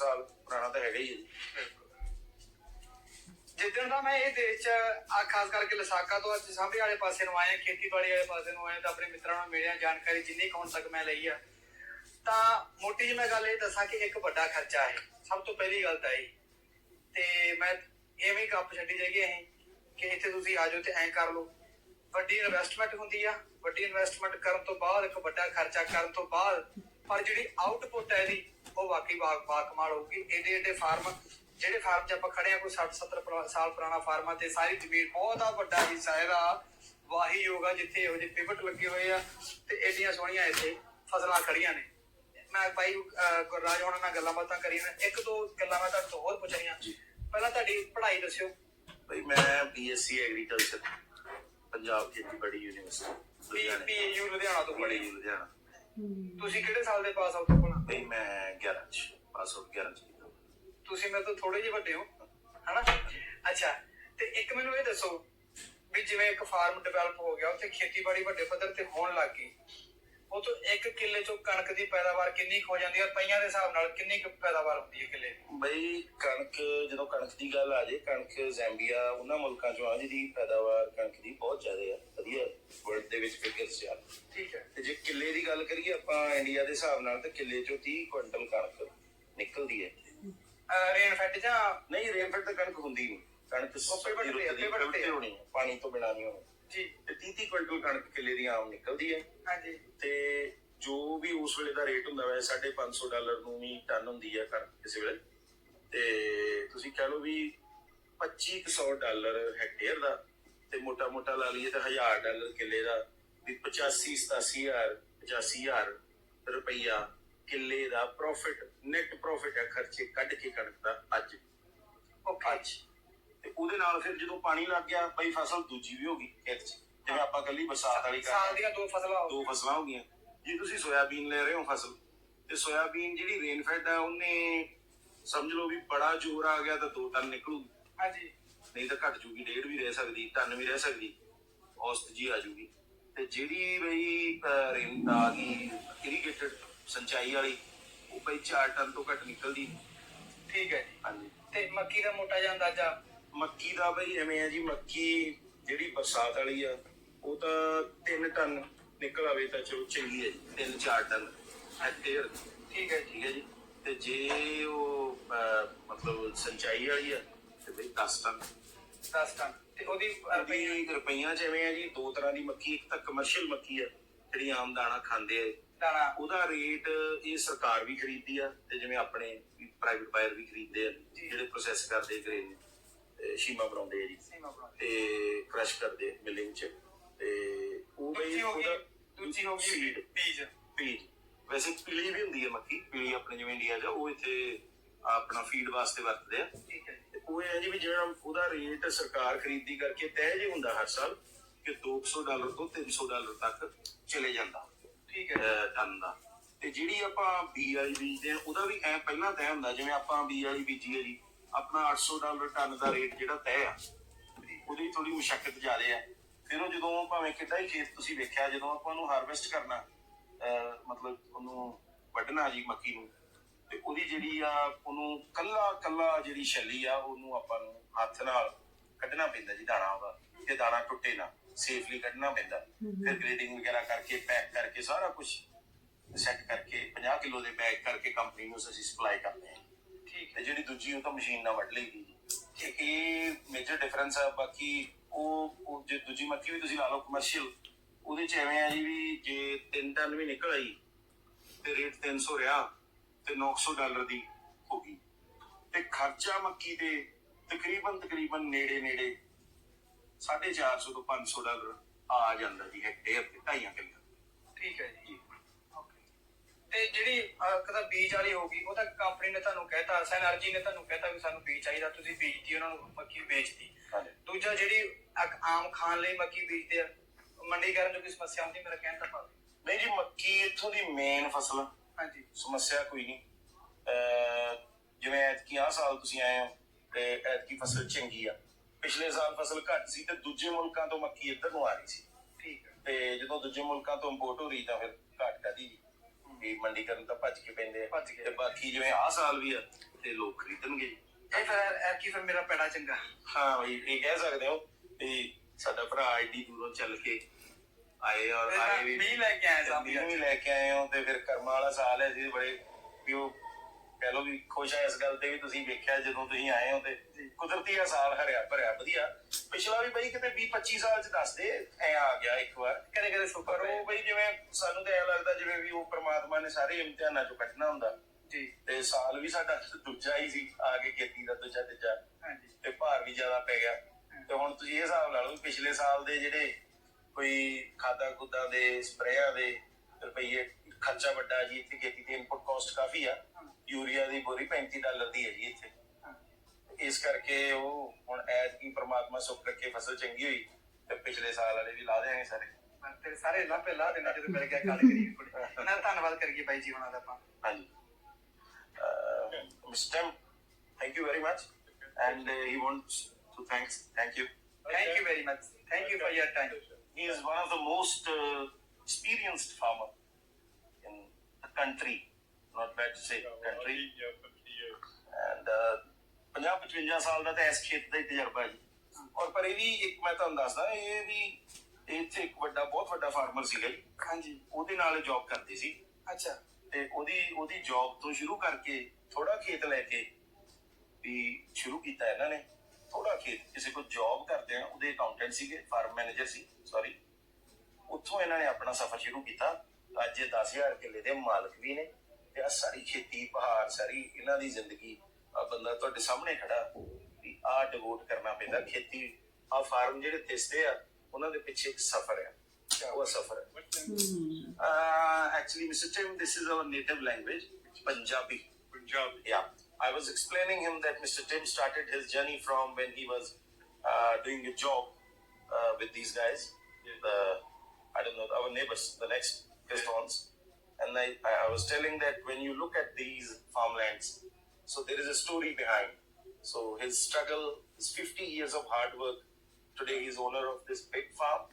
ਸਾਲ ਪੁਰਾਣਾ ਤਾਂ ਹੈਗਾ ਹੀ ਹੈ ਜਿੱਦਣ ਦਾ ਮੈਂ ਇਹ ਦੇਸ਼ ਚ ਆ ਖਾਸ ਕਰਕੇ ਲਸਾਕਾ ਤੋਂ ਅੱਜ ਸਾਂਭੇ ਵਾਲੇ ਪਾਸੇ ਨੂੰ ਆਇਆ, ਖੇਤੀਬਾੜੀ ਵਾਲੇ ਪਾਸੇ ਨੂੰ ਆਇਆ ਤਾਂ ਆਪਣੇ ਮਿੱਤਰਾਂ ਨੂੰ ਮਿਲਿਆ, ਜਾਣਕਾਰੀ ਜਿੰਨੀ ਕੁ ਤੱਕ ਮੈਂ ਲਈ ਆ। ਤਾਂ ਮੋਟੀ ਜਿਹੀ ਮੈਂ ਗੱਲ ਇਹ ਦੱਸਾਂ ਕਿ ਇੱਕ ਵੱਡਾ ਖਰਚਾ ਹੈ ਸਭ ਤੋਂ ਪਹਿਲੀ ਗੱਲ ਤਾਂ ਇਹ। ਤੇ ਮੈਂ ਐਵੇਂ ਗੱਪ ਛੱਡੀ ਜਾਈਏ ਅਸੀਂ ਕਿ ਇੱਥੇ ਤੁਸੀਂ ਆ ਜਾਓ ਤੇ ਐਂ ਕਰ ਲਓ। ਵੱਡੀ ਇਨਵੈਸਟਮੈਂਟ ਹੁੰਦੀ ਆ, ਵੱਡੀ ਇਨਵੈਸਟਮੈਂਟ ਕਰਨ ਤੋਂ ਬਾਅਦ ਇੱਕ ਵੱਡਾ ਖਰਚਾ ਕਰਨ ਤੋਂ ਬਾਅਦ ਪਰ ਜਿਹੜੀ ਆਊਟਪੁੱਟ ਹੈ ਇਹਦੀ ਉਹ ਵਾਕਈ ਬਾ ਬਾ ਕਮਾਲ ਹੋਊਗੀ। ਇਹਦੇ ਇਹਦੇ ਫਾਰਮ ਜਿਹੜੇ ਫਾਰਮ 'ਚ ਆਪਾਂ ਖੜੇ ਆ ਕੋਈ 60 70 ਪੁਰਾ- ਸਾਲ ਪੁਰਾਣਾ ਫਾਰਮ ਆ ਤੇ ਸਾਰੀ ਜ਼ਮੀਨ ਬਹੁਤ ਆ ਵੱਡਾ ਹਿੱਸਾ ਇਹਦਾ। ਵਾਹੀ ਹੋਗਾ ਜਿੱਥੇ ਇਹੋ ਜਿਹੇ ਪਿਵਟ ਲੱਗੇ ਹੋਏ ਆ ਤੇ ਏਡੀਆਂ ਸੋਹਣੀਆਂ ਇੱਥੇ ਫਸਲਾਂ ਖੜੀਆਂ ਨੇ। ਮੈਂ ਭਾਈ ਗੁਰਰਾਜ ਹੋਣਾ ਨਾਲ ਗੱਲਾਂ ਬਾਤਾਂ ਕਰੀਆਂ ਨੇ। ਇੱਕ ਦੋ ਗੱਲਾਂ ਮੈਂ ਤੁਹਾਡੇ ਤੋਂ ਹੋਰ ਪੁੱਛਣੀਆਂ ਪਹਿਲਾਂ ਤੁਹਾਡੀ ਪੜ੍ਹਾਈ ਦੱਸਿਓ। ਭਾਈ ਮੈਂ ਬੀਐਸਸੀ ਐਗਰੀਕਲਚਰ ਪੰਜਾਬ ਖੇਤੀਬਾੜੀ ਯੂਨੀਵਰਸਿਟੀ ਪੀ ਲੁਧਿਆਣਾ। ਤੋਂ ਬੜੀ ਪੜ੍ਹੀ। ਲੁਧਿਆਣਾ। ਤੁਸੀਂ ਕਿਹੜੇ ਸਾਲ ਦੇ ਪਾਸ ਆਊਟ ਹੋ ਭਲਾ ਭਾਈ ਮੈਂ 11 ਚ ਪਾਸ ਆਊਟ 11 ਚ ਕੀਤਾ ਤੁਸੀਂ ਮੇਰੇ ਤੋਂ ਥੋੜੇ ਜਿਹੇ ਵੱਡੇ ਹੋ ਹਨਾ? ਅੱਛਾ ਤੇ ਇੱਕ ਮੈਨੂੰ ਇਹ ਦੱਸੋ ਵੀ ਜਿਵੇਂ ਇੱਕ ਫਾਰਮ ਡਿਵੈਲਪ ਹੋ ਗਿਆ ਉੱਥੇ ਖੇਤੀਬਾੜੀ ਵੱਡੇ ਪੱਧਰ ਤੇ ਹੋਣ ਲੱਗ ਗਈ ਉਹ ਤੋਂ ਇੱਕ ਕਿੱਲੇ ਚੋਂ ਕਣਕ ਦੀ ਪੈਦਾਵਾਰ ਕਿੰਨੀ ਕੁ ਹੋ ਜਾਂਦੀ ਹੈ ਪਈਆਂ ਦੇ ਹਿਸਾਬ ਨਾਲ ਕਿੰਨੀ ਕੁ ਪੈਦਾਵਾਰ ਹੁੰਦੀ ਹੈ ਕਿੱਲੇ ਦੀ? ਬਈ ਕਣਕ ਜਦੋਂ ਕਣਕ ਦੀ ਗੱਲ ਆ ਜੇ ਕਣਕ ਜ਼ੈਂਬੀਆ ਉਹਨਾਂ ਮੁਲਕਾਂ ਚੋਂ ਆ ਜਿਹਦੀ ਪੈਦਾਵਾਰ ਕਣਕ ਦੀ ਬਹੁਤ ਜ਼ਿਆਦਾ ਆ ਵਧੀਆ ਵਰਲਡ ਦੇ ਵਿੱਚ ਫਿਗਰਸ ਆ ਠੀਕ ਹੈ। ਤੇ ਜੇ ਕਿੱਲੇ ਦੀ ਗੱਲ ਕਰੀਏ ਆਪਾਂ ਇੰਡੀਆ ਦੇ ਹਿਸਾਬ ਨਾਲ ਤਾਂ ਕਿੱਲੇ ਚੋਂ 30 ਕੁਇੰਟਲ ਕਣਕ ਨਿਕਲਦੀ ਹੈ ਰੇਨ ਫੈਟ ਜਾਂ ਨਹੀਂ ਰੇਨਫੈਡ ਤਾਂ ਕਣਕ ਹੁੰਦੀ ਨਹੀਂ। ਕਣਕ ਆ, ਰੁੱਤ ਦੀ। ਹੋਣੀ ਪਾਣੀ ਤੋਂ ਬਿਨਾਂ ਨਹੀਂ ਹੋਣੀ। ਜੀ। ਤੇ 30 30 ਕੁਇੰਟਲ ਕਣਕ ਕਿੱਲੇ ਦੀ ਆਮ ਨਿਕਲਦੀ ਹੈ। ਹਾਂਜੀ। ਤੇ ਜੋ ਵੀ ਉਸ ਵੇਲੇ ਦਾ ਰੇਟ ਹੁੰਦਾ ਵੈ 550 ਡਾਲਰ ਨੂੰ ਵੀ ਟਨ ਹੁੰਦੀ ਹੈ ਕਣਕ ਕਿਸੇ ਵੇਲੇ। ਤੇ ਤੁਸੀਂ ਕਹਿ ਲਓ ਵੀ 2500 ਡਾਲਰ ਹੈਕਟੇਅਰ ਦਾ ਤੇ ਮੋਟਾ ਮੋਟਾ ਲਾ ਲਈਏ ਤਾਂ 1000 ਡਾਲਰ ਕਿੱਲੇ ਦਾ ਵੀ 85 87000 85000 ਰੁਪਈਆ ਕਿੱਲੇ ਦਾ ਪ੍ਰੋਫਿਟ ਨੈਟ ਪ੍ਰੋਫਿਟ ਹੈ ਖਰਚੇ ਕੱਢ ਕੇ ਕਣਕ ਦਾ ਅੱਜ। ਓਕੇ ਅੱਜ। ਤੇ ਉਹਦੇ ਨਾਲ ਫਿਰ ਜਦੋਂ ਪਾਣੀ ਲੱਗ ਗਿਆ ਬਈ ਫਸਲ ਦੂਜੀ ਵੀ ਹੋ ਗਈ ਖੇਤ 'ਚ। ਜਿਵੇਂ ਆਪਾਂ ਕੱਲੀ ਬਰਸਾਤ ਵਾਲੀ ਕਰ ਸਾਲ ਦੀਆਂ ਦੋ ਫਸਲਾਂ ਹੋ ਦੋ ਫਸਲਾਂ ਹੋ ਗਈਆਂ। ਜੇ ਤੁਸੀਂ ਸੋਇਆਬੀਨ ਲੈ ਰਹੇ ਹੋ ਫਸਲ ਤੇ ਸੋਇਆਬੀਨ ਜਿਹੜੀ ਰੇਨਫੈਡ ਹੈ ਉਹਨੇ ਸਮਝ ਲਓ ਵੀ ਬੜਾ ਜ਼ੋਰ ਆ ਗਿਆ ਤਾਂ ਦੋ ਟਨ ਨਿਕਲੂ ਹਾਂਜੀ। ਨਹੀਂ ਤਾਂ ਘਟ ਜੂਗੀ ਡੇਢ ਵੀ ਰਹਿ ਸਕਦੀ ਟਨ ਵੀ ਰਹਿ ਸਕਦੀ ਔਸਤ ਜੀ ਆ ਜੂਗੀ। ਤੇ ਜਿਹੜੀ ਬਈ ਰੇਨ ਆ ਗਈ ਇਰੀਗੇਟਡ ਸਿੰਚਾਈ ਵਾਲੀ ਉਹ ਬਈ 4 ਟਨ ਤੋਂ ਘੱਟ ਨਿਕਲਦੀ। ਠੀਕ ਹੈ ਜੀ। ਹਾਂਜੀ। ਤੇ ਮੱਕੀ ਦਾ ਮੋਟਾ ਜਿਹਾ ਅੰਦਾਜ਼ਾ? ਮੱਕੀ ਦਾ ਬਈ ਐਵੇਂ ਆ ਜੀ ਮੱਕੀ ਜਿਹੜੀ ਬਰਸਾਤ ਵਾਲੀ ਆ ਉਹ ਤਾਂ 3 ਟਨ ਨਿਕਲ ਆਵੇ ਤਾਂ ਚਲੋ ਚੰਗੀ ਹੈ ਜੀ 3-4 ਟਨ। ਹੈਕਟੇਅਰ ਠੀਕ ਹੈ ਠੀਕ ਹੈ ਜੀ। ਤੇ ਜੇ ਉਹ ਮਤਲਬ ਸਿੰਚਾਈ ਵਾਲੀ ਆ ਤੇ ਬਈ 10 ਟਨ। 10 ਟਨ। ਤੇ ਉਹਦੀ ਰੁਪਈਆ ਰੁਪਈਆ ਐਵੇਂ ਆ ਜੀ ਦੋ ਤਰ੍ਹਾਂ ਦੀ ਮੱਕੀ ਇੱਕ ਤਾਂ ਕਮਰਸ਼ੀਅਲ ਮੱਕੀ ਆ ਜਿਹੜੀ ਆਮ ਦਾਣਾ ਖਾਂਦੇ ਆ। ਦਾਣਾ। ਉਹਦਾ ਰੇਟ ਇਹ ਸਰਕਾਰ ਵੀ ਖਰੀਦਦੀ ਆ ਤੇ ਜਿਵੇਂ ਆਪਣੇ ਪ੍ਰਾਈਵੇਟ ਬਾਇਰ ਵੀ ਖਰੀਦਦੇ ਆ। ਜਿਹੜੇ ਪ੍ਰੋਸੈਸ ਕਰਦੇ ਗ੍ਰੇਨ ਸ਼ੀਮਾ ਬਣਾਉਂਦੇ ਆ ਜੀ। ਸੀਮਾ ਬਣਾਉਂਦੇ ਤੇ ਕ੍ਰਸ਼ ਕਰਦੇ ਮਿਲਿੰਗ ਚ। ਤੇ ਉਹ ਬਈ ਦੂਜੀ ਹੋ ਗਈ ਉਹਦਾ ਦੂਜੀ ਹੋ ਗਈ ਸੀਡ ਬੀਜ। ਪੀਜ ਵੈਸੇ ਪੀਲੀ ਵੀ ਹੁੰਦੀ ਹੈ ਮੱਕੀ ਪੀਲੀ ਆਪਣੇ ਜਿਵੇਂ ਇੰਡੀਆ 'ਚ ਆ, ਉਹ ਇੱਥੇ ਆਪਣਾ ਫੀਡ ਵਾਸਤੇ ਵਰਤਦੇ ਆ। ਠੀਕ ਹੈ ਜੀ। ਤੇ ਉਹ ਇਹ ਜੀ ਵੀ ਜਿਹੜਾ ਉਹਦਾ ਰੇਟ ਸਰਕਾਰ ਖਰੀਦੀ ਕਰਕੇ ਤੈਅ ਜੇ ਹੁੰਦਾ ਹਰ ਸਾਲ ਕਿ 200 ਡਾਲਰ ਤੋਂ 300 ਡਾਲਰ ਤੱਕ ਚਲੇ ਜਾਂਦਾ। ਠੀਕ ਹੈ ਅਹ, ਟਨ ਦਾ। ਤੇ ਜਿਹੜੀ ਆਪਾਂ ਬੀ ਵਾਲੀ ਬੀਜਦੇ ਆ ਉਹਦਾ ਵੀ ਐ ਪਹਿਲਾਂ ਤੈਅ ਹੁੰਦਾ ਜਿਵੇਂ ਆਪਾਂ ਬੀ ਵਾਲੀ ਬੀਜੀ ਹੈ ਜੀ ਆਪਣਾ 800 ਡਾਲਰ ਟਨ ਦਾ ਰੇਟ ਜਿਹੜਾ ਤੈਅ ਆ ਉਹਦੀ ਥੋੜੀ ਮੁਸ਼ਕਲ ਜ਼ਿਆਦੇ ਆ। ਫਿਰ ਉਹ ਜਦੋਂ ਭਾਵੇਂ ਕਿੱਡਾ ਹੀ ਖੇਤ ਤੁਸੀਂ ਵੇਖਿਆ ਜਦੋਂ ਆਪਾਂ ਉਹਨੂੰ ਹਾਰਵੈਸਟ ਕਰਨਾ ਮਤਲਬ ਉਹਨੂੰ ਵੱਢਣਾ ਜੀ ਮੱਕੀ ਨੂੰ ਤੇ ਉਹਦੀ ਜਿਹੜੀ ਆ ਉਹਨੂੰ ਕੱਲਾ ਕੱਲਾ ਜਿਹੜੀ ਛੱਲੀ ਆ ਉਹਨੂੰ ਆਪਾਂ ਨੂੰ ਹੱਥ ਨਾਲ ਕੱਢਣਾ ਪੈਂਦਾ ਜੀ ਦਾਣਾ ਉਹਦਾ ਕਿ ਦਾਣਾ ਟੁੱਟੇ ਨਾ ਸੇਫਲੀ ਕੱਢਣਾ ਪੈਂਦਾ। ਫਿਰ ਗ੍ਰੇਡਿੰਗ ਵਗੈਰਾ ਕਰਕੇ ਪੈਕ ਕਰਕੇ ਸਾਰਾ ਕੁਝ ਸੈੱਟ ਕਰਕੇ 50 ਕਿਲੋ ਦੇ ਬੈਗ ਕਰਕੇ ਕੰਪਨੀ ਨੂੰ ਅਸੀਂ ਸਪਲਾਈ ਕਰਦੇ ਹਾਂ। ਤੇ ਜਿਹੜੀ ਦੂਜੀ ਉਹ ਤਾਂ ਮਸ਼ੀਨ ਨਾਲ ਵੱਢ ਲਈਦੀ ਤੇ ਇਹ ਮੇਜਰ ਡਿਫਰੈਂਸ ਆ, ਬਾਕੀ ਉਹ ਉਹ ਜੇ ਦੂਜੀ ਮੱਕੀ ਵੀ ਤੁਸੀਂ ਲਾ ਲਓ ਕਮਰਸ਼ੀਅਲ ਉਹਦੇ ਚ ਐਵੇਂ ਆ ਜੀ ਵੀ ਜੇ 3 ਟਨ ਵੀ ਨਿਕਲ ਆਈ, ਤੇ ਰੇਟ 300 ਰਿਹਾ, ਤੇ 900 ਡਾਲਰ ਦੀ ਹੋ ਗਈ। ਤੇ ਖਰਚਾ ਮੱਕੀ ਦੇ ਤਕਰੀਬਨ ਤਕਰੀਬਨ ਨੇੜੇ ਨੇੜੇ 450 ਤੋਂ 500 ਡਾਲਰ ਆ ਜਾਂਦਾ ਜੀ ਹੈਕਟੇਅਰ ਤੇ ਢਾਈਆਂ ਕਿੱਲੇ ਠੀਕ ਹੈ ਜੀ। ਜਿਹੜੀ ਕਦਾ ਬੀਜ ਵਾਲੀ ਹੋਗੀ ਉਹ ਤਾਂ ਕੰਪਨੀ ਨੇ ਤੁਹਾਨੂੰ ਕਹਿਤਾ ਸੈਨਰਜੀ ਨੇ ਤੁਹਾਨੂੰ ਕਹਿਤਾ ਵੀ ਸਾਨੂੰ ਬੀਜ ਚਾਹੀਦਾ ਤੁਸੀਂ ਬੀਜਤੀ ਉਹਨਾਂ ਨੂੰ ਮੱਕੀ ਵੇਚਤੀ। ਦੂਜਾ ਜਿਹੜੀ ਆਮ ਖਾਣ ਲਈ ਮੱਕੀ ਬੀਜਦੇ ਆ ਮੰਡੀਕਰਨ ਚ ਕੋਈ ਸਮੱਸਿਆ ਹੁੰਦੀ ਮੇਰਾ ਕਹਿਣ ਦਾ ਭਾਵ ਨਹੀਂ ਜੀ ਮੱਕੀ ਇੱਥੋਂ ਦੀ ਮੇਨ ਫਸਲ। ਹਾਂਜੀ। ਸਮੱਸਿਆ ਕੋਈ ਨਹੀਂ। ਜਿਵੇਂ ਐਤਕੀ ਆਹ ਸਾਲ ਤੁਸੀਂ ਆਏ ਹੋ ਤੇ ਐਤਕੀ ਫਸਲ ਚੰਗੀ ਆ। ਪਿਛਲੇ ਸਾਲ ਫਸਲ ਘੱਟ ਸੀ ਤੇ ਦੂਜੇ ਮੁਲਕਾਂ ਤੋਂ ਮੱਕੀ ਇੱਧਰ ਨੂੰ ਆ ਰਹੀ ਸੀ। ਠੀਕ ਹੈ ਤੇ ਜਦੋਂ ਦੂਜੇ ਮੁਲਕਾਂ ਤੋਂ ਇੰਪੋਰਟ ਹੋ ਰਹੀ ਤਾਂ ਫਿਰ ਘੱਟ ਕਾਦੀ ਵੀ ਮੰਡੀਕਰਨ ਤਾਂ ਭੱਜ ਕੇ ਪੈਂਦੇ ਆ। ਭੱਜ ਕੇ। ਤੇ ਬਾਕੀ ਜਿਵੇਂ ਆਹ ਸਾਲ ਵੀ ਆ ਤੇ ਲੋਕ ਖਰੀਦਣਗੇ। ਇਹ ਫਿਰ ਇਹ ਕੀ ਫਿਰ ਮੇਰਾ ਪੈੜਾ ਚੰਗਾ। ਹਾਂ ਬਈ ਇਹ ਕਹਿ ਸਕਦੇ ਹੋ ਵੀ ਸਾਡਾ ਭਰਾ ਆਈਡੀ ਦੂਰੋਂ ਚੱਲ ਕੇ ਆਏ ਔਰ ਆਏ ਵੀ ਮੀਂਹ ਲੈ ਕੇ ਆਏ ਸਾਂ ਮੀਂਹ ਵੀ ਲੈ ਕੇ ਆਏ ਹੋ ਤੇ ਫਿਰ ਕਰਮਾਂ ਵਾਲਾ ਸਾਲ ਹੈ ਜੀ ਬੜੇ ਵੀ ਉਹ ਕਹਿ ਲਓ ਵੀ ਖੁਸ਼ ਹੈ ਇਸ ਗੱਲ ਤੇ ਵੀ ਤੁਸੀਂ ਵੇਖਿਆ ਜਦੋਂ ਤੁਸੀਂ ਆਏ ਹੋ ਤੇ ਕੁਦਰਤੀ ਆ ਸਾਲ ਹਰਿਆ ਭਰਿਆ ਵਧੀਆ। ਪਿਛਲਾ ਵੀ ਬਈ ਕਿਤੇ 20 25 ਸਾਲ ਚ ਦੱਸਦੇ ਐ ਆ ਗਿਆ ਇੱਕ ਵਾਰ। ਕਦੇ ਕਦੇ ਸੁਪਰ ਉਹ ਬਈ ਜਿਵੇਂ ਸਾਨੂੰ ਤਾਂ ਐ ਲੱਗਦਾ ਜਿਵੇਂ ਵੀ ਉਹ ਪ੍ਰਮਾਤਮਾ ਨੇ ਸਾਰੇ ਇਮਤਿਹਾਨਾਂ ਚੋਂ ਕੱਢਣਾ ਹੁੰਦਾ। ਜੀ। ਤੇ ਸਾਲ ਵੀ ਸਾਡਾ ਦੂਜਾ ਹੀ ਸੀ ਆ ਕੇ ਖੇਤੀ ਦਾ ਦੂਜਾ ਤੀਜਾ। ਹਾਂਜੀ। ਤੇ ਭਾਰ ਵੀ ਜ਼ਿਆਦਾ ਪੈ ਗਿਆ। ਤੇ ਹੁਣ ਤੁਸੀਂ ਇਹ ਹਿਸਾਬ ਲਾ ਲਓ ਪਿਛਲੇ ਸਾਲ ਦੇ ਜਿਹੜੇ ਕੋਈ ਖਾਦਾਂ ਖੁੱਦਾਂ ਦੇ ਸਪਰੇਆਂ ਦੇ ਰੁਪਈਏ ਖਰਚਾ ਵੱਡਾ ਜੀ ਇੱਥੇ ਖੇਤੀ ਤੇ ਇਨਪੁਟ ਕਾਸਟ ਕਾਫੀ ਆ। ਯੂਰੀਆ ਦੀ ਬੋਰੀ 35 ਡਾਲਰ ਦੀ ਹੈ ਜੀ ਇੱਥੇ। ਇਸ ਕਰਕੇ ਉਹ ਹੁਣ ਐਜ ਕੀ ਪ੍ਰਮਾਤਮਾ ਸੁੱਖ ਰੱਖੇ ਫਸਲ ਚੰਗੀ ਹੋਈ ਤੇ ਪਿਛਲੇ ਸਾਲ ਵਾਲੇ ਵੀ ਲਾ ਦੇਾਂਗੇ ਸਾਰੇ ਮੈਂ ਤੇਰੇ ਸਾਰੇ ਲਾਭੇ ਲਾ ਦੇਣਾ ਜਦੋਂ ਮਿਲ ਗਿਆ ਗੱਲ ਕਰੀਏ ਕੁੜੀ ਨਾ ਧੰਨਵਾਦ ਕਰੀਏ ਬਾਈ ਜੀ ਹੁਣਾਂ ਦਾ ਆਪਾਂ ਹਾਂਜੀ mister thank you very much and he wants to thanks thank you thank you very much thank you for your time he is one of the most uh, experienced farmer in the country not bad to say country and uh, 50-55 ਸਾਲ ਦਾ ਤਾਂ ਇਸ ਖੇਤ ਦਾ ਹੀ ਤਜਰਬਾ ਹੈ ਜੀ। ਔਰ ਪਰ ਇਹ ਵੀ ਇੱਕ ਮੈਂ ਤੁਹਾਨੂੰ ਦੱਸਦਾ ਇਹ ਵੀ ਇੱਥੇ ਇੱਕ ਵੱਡਾ ਬਹੁਤ ਵੱਡਾ ਫਾਰਮਰ ਸੀਗਾ ਜੀ। ਹਾਂਜੀ। ਉਹਦੇ ਨਾਲ ਜੌਬ ਕਰਦੇ ਸੀ। ਅੱਛਾ। ਤੇ ਉਹਦੀ ਉਹਦੀ ਜੌਬ ਤੋਂ ਸ਼ੁਰੂ ਕਰਕੇ ਥੋੜਾ ਖੇਤ ਲੈ ਕੇ ਵੀ ਸ਼ੁਰੂ ਕੀਤਾ ਇਹਨਾਂ ਨੇ। ਥੋੜਾ ਖੇਤ ਕਿਸੇ ਕੋਲ ਜੌਬ ਕਰਦੇ ਆ ਉਹਦੇ ਅਕਾਊਂਟੈਂਟ ਸੀਗੇ ਫਾਰਮ ਮੈਨੇਜਰ ਸੀ ਸੌਰੀ ਉੱਥੋਂ ਇਹਨਾਂ ਨੇ ਆਪਣਾ ਸਫ਼ਰ ਸ਼ੁਰੂ ਕੀਤਾ। ਅੱਜ ਇਹ 10000 ਕਿੱਲੇ ਦੇ ਮਾਲਕ ਵੀ ਨੇ। ਤੇ ਆ ਸਾਰੀ ਖੇਤੀ ਪਹਾੜ ਸਾਰੀ ਇਹਨਾਂ ਦੀ ਜ਼ਿੰਦਗੀ ਬੰਦਾ ਤੁਹਾਡੇ ਸਾਹਮਣੇ ਖੜਾ ਵੀ ਆ ਡਿਵੋਟ ਕਰਨਾ ਪੈਂਦਾ ਖੇਤੀ ਆ ਫਾਰਮ ਜਿਹੜੇ ਤਿਸਦੇ ਆ ਉਹਨਾਂ ਦੇ ਪਿੱਛੇ ਇੱਕ ਸਫ਼ਰ ਆ ਉਹ ਸਫ਼ਰ ਹੈ Uh, actually, Mr. Tim, this is our native language, Punjabi. Punjabi. Yeah. I was explaining him that Mr. Tim started his journey from when he was uh, doing a job uh, with these guys, the I don't know our neighbors, the next Pistons, and I, I I was telling that when you look at these farmlands, so there is a story behind. So his struggle, his 50 years of hard work. Today he's owner of this big farm,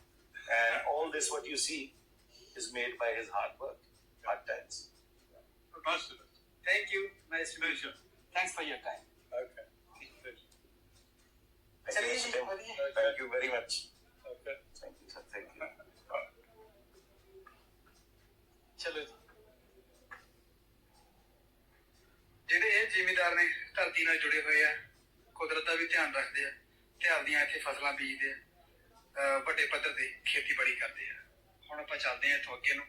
and all this what you see is made by his hard work, hard times. Thank you. Nice to meet you. Thanks for your time. Okay. Thank you, Thank you very much. Okay. Thank you, sir. Thank you. चलो ਜਿਹੜੇ ਇਹ ਜ਼ਿਮੀਦਾਰ ਨੇ ਧਰਤੀ ਨਾਲ ਜੁੜੇ ਹੋਏ ਆ, ਕੁਦਰਤ ਦਾ ਵੀ ਧਿਆਨ ਰੱਖਦੇ ਆ ਤੇ ਆਪਦੀਆਂ ਇੱਥੇ ਫਸਲਾਂ ਬੀਜਦੇ ਆ ਵੱਡੇ ਪੱਧਰ ਤੇ ਖੇਤੀਬਾੜੀ ਕਰਦੇ ਆ। ਹੁਣ ਆਪਾਂ ਚੱਲਦੇ ਆ ਇੱਥੋਂ ਨੂੰ,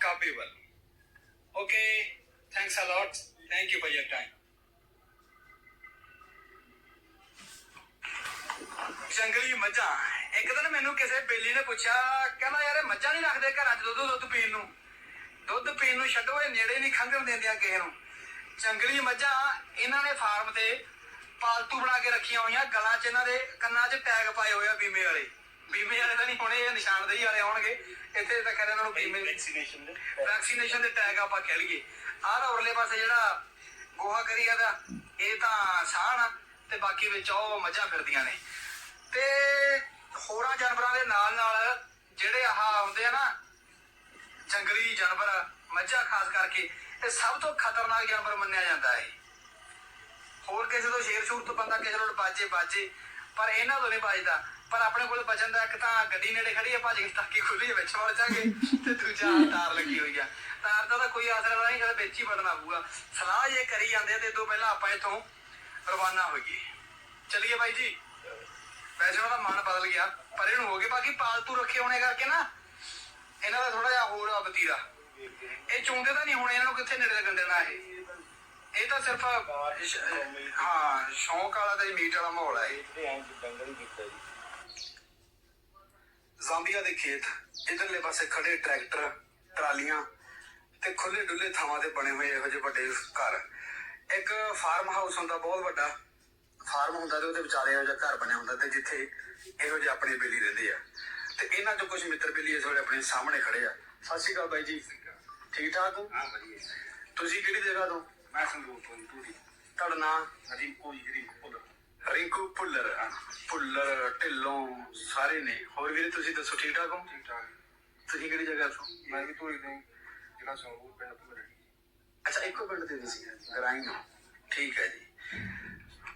ਕਾਬੇ ਵੱਲ okay thanks a lot thank you for your time ਜੰਗਲੀ ਮੱਝਾਂ, ਇੱਕ ਦਿਨ ਮੈਨੂੰ ਕਿਸੇ ਬੇਲੀ ਨੇ ਪੁੱਛਿਆ, ਕਹਿੰਦਾ ਯਾਰ ਮੱਝਾਂ ਨਹੀਂ ਰੱਖਦੇ ਘਰਾਂ 'ਚ ਦੁੱਧ ਦੁੱਧ ਪੀਣ ਨੂੰ। ਦੁੱਧ ਪੀਣ ਨੂੰ ਛੱਡੋ, ਇਹ ਨੇੜੇ ਨਹੀਂ ਖੰਘਣ ਦਿੰਦੀਆਂ ਕਿਸੇ ਨੂੰ। ਜੰਗਲੀ ਮੱਝਾਂ ਇਹਨਾਂ ਨੇ ਫਾਰਮ ਤੇ ਪਾਲਤੂ ਬਣਾ ਕੇ ਰੱਖੀਆਂ ਹੋਈਆਂ। ਗਲਾਂ 'ਚ ਇਹਨਾਂ ਦੇ ਕੰਨਾਂ 'ਚ ਟੈਗ ਪਾਏ ਹੋਏ ਆ ਬੀਮੇ ਵਾਲੇ। ਬੀਮੇ ਵਾਲੇ ਤਾਂ ਨਹੀਂ ਹੋਣੇ ਇਹ ਨਿਸ਼ਾਨਦੇਹੀ ਵਾਲੇ ਹੋਣਗੇ। ਇੱਥੇ ਤਾਂ ਕਹਿੰਦੇ ਇਹਨਾਂ ਨੂੰ ਬੀਮੇ Vaccination ਦੇ ਵੈਕਸੀਨੇਸ਼ਨ ਦੇ ਟੈਗ ਆਪਾਂ ਕਹਿ ਲਈਏ। ਆਹ ਉਰਲੇ ਪਾਸੇ ਜਿਹੜਾ ਗੋਹਾ ਕਰੀਆ ਦਾ ਇਹ ਤਾਂ ਸਾਹਣ ਆ ਤੇ ਬਾਕੀ ਵਿੱਚ ਉਹ ਮੱਝਾਂ ਫਿਰਦੀਆਂ ਨੇ। ਤੇ ਹੋਰਾਂ ਜਾਨਵਰਾਂ ਦੇ ਨਾਲ ਨਾਲ ਜਿਹੜੇ ਆਹ ਹੁੰਦੇ ਆ ਨਾ ਜੰਗਲੀ ਜਾਨਵਰ ਮੱਝਾਂ ਖਾਸ ਕਰਕੇ ਇਹ ਸਭ ਤੋਂ ਖਤਰਨਾਕ ਜਾਨਵਰ ਮੰਨਿਆ ਜਾਂਦਾ ਹੈ। ਹੋਰ ਕਿਸੇ ਤੋਂ ਸ਼ੇਰ ਸ਼ੂਰ ਤੋਂ ਬੰਦਾ ਕਿਸੇ ਨੂੰ ਬਾਜੇ ਬਾਜੇ। ਪਰ ਇਹਨਾਂ ਤੋਂ ਨਹੀਂ ਬਾਜਦਾ। ਪਰ ਆਪਣੇ ਕੋਲ ਬਚਣ ਦਾ ਇੱਕ ਤਾਂ ਗੱਡੀ ਨੇੜੇ ਖੜੀ ਹੈ, ਭੱਜ ਕੇ ਟਾਕੀ ਖੁੱਲੀ ਵਿੱਚ ਵੜ ਜਾਗੇ। ਤੇ ਦੂਜਾ ਤਾਰ ਲੱਗੀ ਹੋਈ ਆ। ਤਾਰ ਦਾ ਤਾਂ ਕੋਈ ਆਸਰਾ ਨਹੀਂ ਕਦੇ ਵਿੱਚ ਹੀ ਵੜਨਾ ਪਊਗਾ। ਸਲਾਹ ਇਹ ਕਰੀ ਜਾਂਦੇ ਆ, ਤੇ ਇਦੋਂ ਪਹਿਲਾਂ ਆਪਾਂ ਇੱਥੋਂ ਰਵਾਨਾ ਹੋਈਏ। ਚਲਿਏ ਬਾਈ ਜੀ। ਵੈਸੇ ਉਹਦਾ ਮਨ ਬਦਲ ਗਿਆ, ਪਰ ਇਹਨੂੰ ਹੋ ਗਏ ਬਾਕੀ ਪਾਲਤੂ ਰੱਖੇ ਹੋਣੇ ਕਰਕੇ ਨਾ। ਇਹਨਾਂ ਦਾ ਥੋੜਾ ਜਿਹਾ ਹੋਰ ਆ ਵਤੀਰਾ ਇਹ ਚੁੰਦੇ ਤਾਂ ਨਹੀਂ ਹੋਣੇ ਇਹਨਾਂ ਨੂੰ ਕਿੱਥੇ ਨੇੜੇ ਲੱਗਣ ਦੇਣਾ ਇਹ? ਇਹ ਤਾਂ ਸਿਰਫ ਹਾਂ ਸ਼ੌਂਕ ਵਾਲਾ ਤੇ ਮੀਟ ਵਾਲਾ ਮਾਹੌਲ ਹੈ ਜ਼ਾਂਬੀਆ ਦੇ ਖੇਤ ਇਧਰਲੇ ਪਾਸੇ ਖੜੇ ਟਰੈਕਟਰ ਟਰਾਲੀਆਂ ਤੇ ਖੁੱਲੇ ਡੁੱਲੇ ਥਾਵਾਂ ਤੇ ਬਣੇ ਹੋਏ ਇਹੋ ਜਿਹੇ ਵੱਡੇ ਘਰ। ਇੱਕ ਫਾਰਮ ਹਾਊਸ ਹੁੰਦਾ ਬਹੁਤ ਵੱਡਾ। ਫਾਰਮ ਹੁੰਦਾ ਤੇ ਉਹਦੇ ਵਿਚਾਲੇ ਇਹੋ ਜਿਹਾ ਘਰ ਬਣਿਆ ਹੁੰਦਾ ਤੇ ਜਿੱਥੇ ਇਹੋ ਜਿਹੇ ਆਪਣੇ ਬੇਲੀ ਰਹਿੰਦੇ ਆ। ਤੇ ਇਹਨਾਂ ਚੋਂ ਕੁਝ ਮਿੱਤਰ ਬੇਲੀ ਇਸ ਵੇਲੇ ਆਪਣੇ ਸਾਹਮਣੇ ਖੜੇ ਆ। ਸਤਿ ਸ਼੍ਰੀ ਅਕਾਲ ਬਾਈ ਜੀ। ਠੀਕ ਠਾਕ ਹੋ? ਹਾਂ ਵਧੀਆ ਤੁਸੀਂ ਕਿਹੜੀ ਜਗ੍ਹਾ ਤੋਂ? ਮੈਂ ਸੰਗਰੂਰ ਤੋਂ ਜੀ, ਪੂਰੀ ਤੁਹਾਡਾ ਨਾਮ ਹਰੀ ਕੋਈ ਜਿਹੜੀ ਕੋਲ ਰਿੰਕੂ ਭੁੱਲਰ। ਭੁੱਲਰ ਢਿੱਲੋਂ ਸਾਰੇ ਨੇ। ਹੋਰ ਵੀਰੇ ਤੁਸੀਂ ਦੱਸੋ ਠੀਕ ਠਾਕ ਹੋ? ਠੀਕ ਠਾਕ ਤੁਸੀਂ ਕਿਹੜੀ ਜਗ੍ਹਾ ਤੋਂ? ਮੈਂ ਵੀ ਧੂਰੀ ਤੋਂ ਜ਼ਿਲ੍ਹਾ ਸੰਗਰੂਰ ਪਿੰਡ ਭੁੱਲੜੀ ਅੱਛਾ ਇੱਕੋ ਪਿੰਡ ਦੇ ਸੀ ਗਰਾਈ ਨੂੰ ਠੀਕ ਹੈ ਜੀ।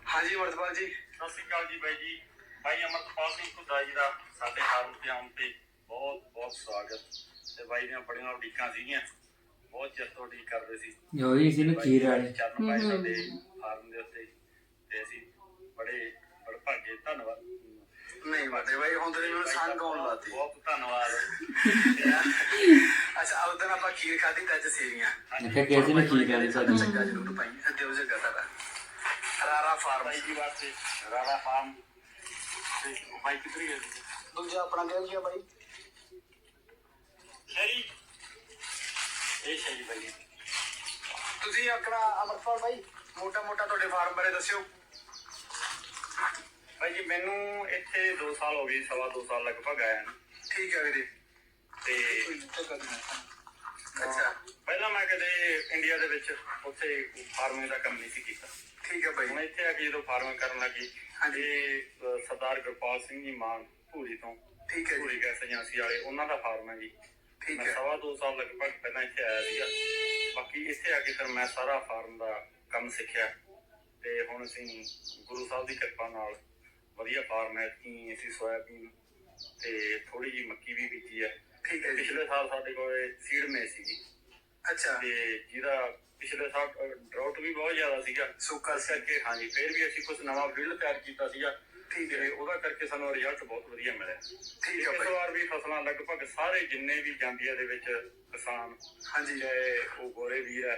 ਹਾਂਜੀ ਅਮਰਤਪਾਲ ਜੀ। ਸਤਿ ਸ਼੍ਰੀ ਅਕਾਲ ਜੀ ਬਾਈ ਜੀ। ਬਾਈ ਅਮਰਪਾਲ ਸਿੰਘ ਘੁੱਦਾ ਜੀ ਦਾ ਸਾਡੇ ਫਾਰਮ ਤੇ ਆਉਣ ਤੇ ਬਹੁਤ ਬਹੁਤ ਸਵਾਗਤ। ਤੇ ਬਾਈ ਦੀਆਂ ਬੜੀਆਂ ਉਡੀਕਾਂ ਸੀਗੀਆਂ। ਬਹੁਤ ਚਿਰ ਤੋਂ ਉਡੀਕ ਕਰਦੇ ਸੀ। ਹੋਈ ਸੀ ਨਾ ਖੀਰ ਵਾਲੇ। ਚਰਨ ਪਾਏ ਸਾਡੇ ਫਾਰਮ ਦੇ ਉੱਤੇ ਤੇ ਅਸੀਂ ਬੜੇ ਬੜੇ ਭਾਗੇ ਧੰਨਵਾਦ। ਨਹੀਂ ਬਾਤੇ ਬਾਈ ਹੁਣ ਤੁਸੀਂ ਮੈਨੂੰ ਸੰਗ ਆਉਣ ਲਾਤੀ ਬਹੁਤ ਧੰਨਵਾਦ। ਅੱਛਾ ਆਹ ਦਿਨ ਆਪਾਂ ਖੀਰ ਖਾਧੀ ਤੇ ਅੱਜ ਸੇਵੀਆਂ ਮੈਂ ਕਿਹਾ ਕਿਸੇ ਨੇ ਖੀਰ ਵਾਲੀ ਸਾਡੀ? ਚੰਗਾ ਜ਼ਰੂਰ ਪਾਈ ਦਿਓ ਜਗਾ ਸਾਡਾ। ਰਾਰਾ ਫਾਰਮ। ਬਾਈ ਜੀ ਵਾਸਤੇ ਰਾਰਾ ਫਾਰਮ। ਤੇ ਬਾਈ ਕਿੱਧਰ ਗਿਆ ਦੂਜਾ ਆਪਣਾ ਕਹਿ ਗਿਆ ਬਾਈ? ਸ਼ਰੀ ਬਾਈ ਜੀ ਤੁਸੀਂ ਆਪਣਾ ਅਮਰਤਪਾਲ ਬਾਈ ਮੋਟਾ ਮੋਟਾ ਤੁਹਾਡੇ ਫਾਰਮ ਬਾਰੇ ਦੱਸਿਓ। ਭਾਈ ਜੀ ਮੈਨੂੰ ਇੱਥੇ 2 ਸਾਲ ਹੋ ਗਏ ਸਵਾ 2 ਸਾਲ ਲਗਭਗ ਆਇਆ ਨੂੰ। ਠੀਕ ਹੈ ਵੀਰੇ। ਤੇ ਅੱਛਾ। ਪਹਿਲਾਂ ਮੈਂ ਕਦੇ ਇੰਡੀਆ ਦੇ ਵਿੱਚ ਉੱਥੇ ਫਾਰਮਿੰਗ ਦਾ ਕੰਮ ਨਹੀਂ ਸੀ ਕੀਤਾ। ਠੀਕ ਹੈ ਹੁਣ ਬਾਈ ਇੱਥੇ ਆ ਕੇ ਜਦੋਂ ਫਾਰਮਿੰਗ ਕਰਨ ਲੱਗੀ। ਇਹ ਸਰਦਾਰ ਗੁਰਪਾਲ ਸਿੰਘ ਜੀ ਮਾਨ ਭੂਰੀ ਤੋਂ। ਠੀਕ ਹੈ ਭੂਰੀ ਜੀ ਗੈਸ ਏਜੰਸੀ ਵਾਲੇ ਉਹਨਾਂ ਦਾ ਫਾਰਮ ਹੈ ਜੀ। ਠੀਕ ਹੈ। ਸਵਾ 2 ਸਾਲ ਲਗਭਗ ਪਹਿਲਾਂ ਇੱਥੇ ਆਇਆ ਸੀਗਾ। ਬਾਕੀ ਇੱਥੇ ਆ ਕੇ ਫਿਰ ਮੈਂ ਸਾਰਾ ਫਾਰਮ ਦਾ ਕੰਮ ਸਿੱਖਿਆ। ਤੇ ਹੁਣ ਅਸੀਂ ਗੁਰੂ ਸਾਹਿਬ ਦੀ ਕਿਰਪਾ ਨਾਲ ਵਧੀਆ ਫਾਰਮ ਹੈ ਕਿ ਅਸੀਂ ਸੋਇਆਬੀਨ ਤੇ ਥੋੜੀ ਜਿਹੀ ਮੱਕੀ ਵੀ ਬੀਜੀ ਹੈ। ਠੀਕ ਹੈ ਜੀ। ਪਿਛਲੇ ਸਾਲ ਸਾਡੇ ਕੋਲ ਸੀਡ ਮੇ ਸੀਗੀ। ਅੱਛਾ। ਤੇ ਜਿਹਦਾ ਪਿਛਲੇ ਸਾਲ ਡਰਾਊਟ ਵੀ ਬਹੁਤ ਜ਼ਿਆਦਾ ਸੀਗਾ। ਸੁੱਕਾ ਇਸ ਕਰਕੇ ਹਾਂਜੀ ਫਿਰ ਵੀ ਅਸੀਂ ਕੁਝ ਨਵਾਂ ਬਿਲਡ ਤਿਆਰ ਕੀਤਾ ਸੀਗਾ। ਠੀਕ ਹੈ ਉਹਦਾ ਕਰਕੇ ਸਾਨੂੰ ਰਿਜ਼ਲਟ ਬਹੁਤ ਵਧੀਆ ਮਿਲਿਆ। ਠੀਕ ਹੈ ਇਸ ਵਾਰ ਵੀ ਫਸਲਾਂ ਲਗਭਗ ਸਾਰੇ ਜਿੰਨੇ ਵੀ ਜਾਂਦੀਆਂ ਦੇ ਵਿੱਚ ਕਿਸਾਨ ਹਾਂਜੀ। ਚਾਹੇ ਉਹ ਗੋਰੇ ਵੀਰ ਹੈ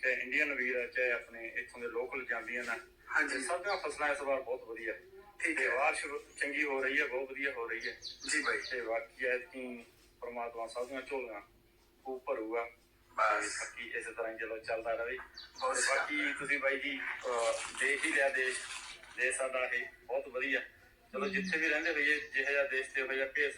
ਚਾਹੇ ਇੰਡੀਅਨ ਵੀਰ ਹੈ ਚਾਹੇ ਆਪਣੇ ਇੱਥੋਂ ਦੇ ਲੋਕਲ ਜਾਂਦੀਆਂ ਨੇ। ਹਾਂਜੀ। ਸਭ ਦੀਆਂ ਫਸਲਾਂ ਇਸ ਵਾਰ ਬਹੁਤ ਵਧੀਆ। ਠੀਕ ਹੈ ਵਾਰਸ਼ ਚੰਗੀ ਹੋ ਰਹੀ ਹੈ ਬਹੁਤ ਵਧੀਆ ਹੋ ਰਹੀ ਹੈ। ਜੀ ਬਾਈ ਤੇ ਬਾਕੀ ਹੈ ਕਿ ਪ੍ਰਮਾਤਮਾ ਸਭ ਦੀਆਂ ਝੋਲੀਆਂ ਉਹ ਭਰੂਗਾ ਬਸ। ਬਾਕੀ ਇਸੇ ਤਰ੍ਹਾਂ ਚਲੋ ਚੱਲਦਾ ਰਹੇ। ਬਾਕੀ ਤੁਸੀਂ ਬਾਈ ਜੀ ਦੇਖ ਹੀ ਲਿਆ ਦੇਸ਼। ਦੇਸ਼ ਸਾਡਾ ਇਹ ਬਹੁਤ ਵਧੀਆ। ਚਲੋ ਜਿੱਥੇ ਵੀ ਰਹਿੰਦੇ ਹੋਈਏ ਜਿਹੋ ਜਿਹਾ ਦੇਸ਼ ਤੇ ਉਹ ਜਿਹਾ ਭੇਸ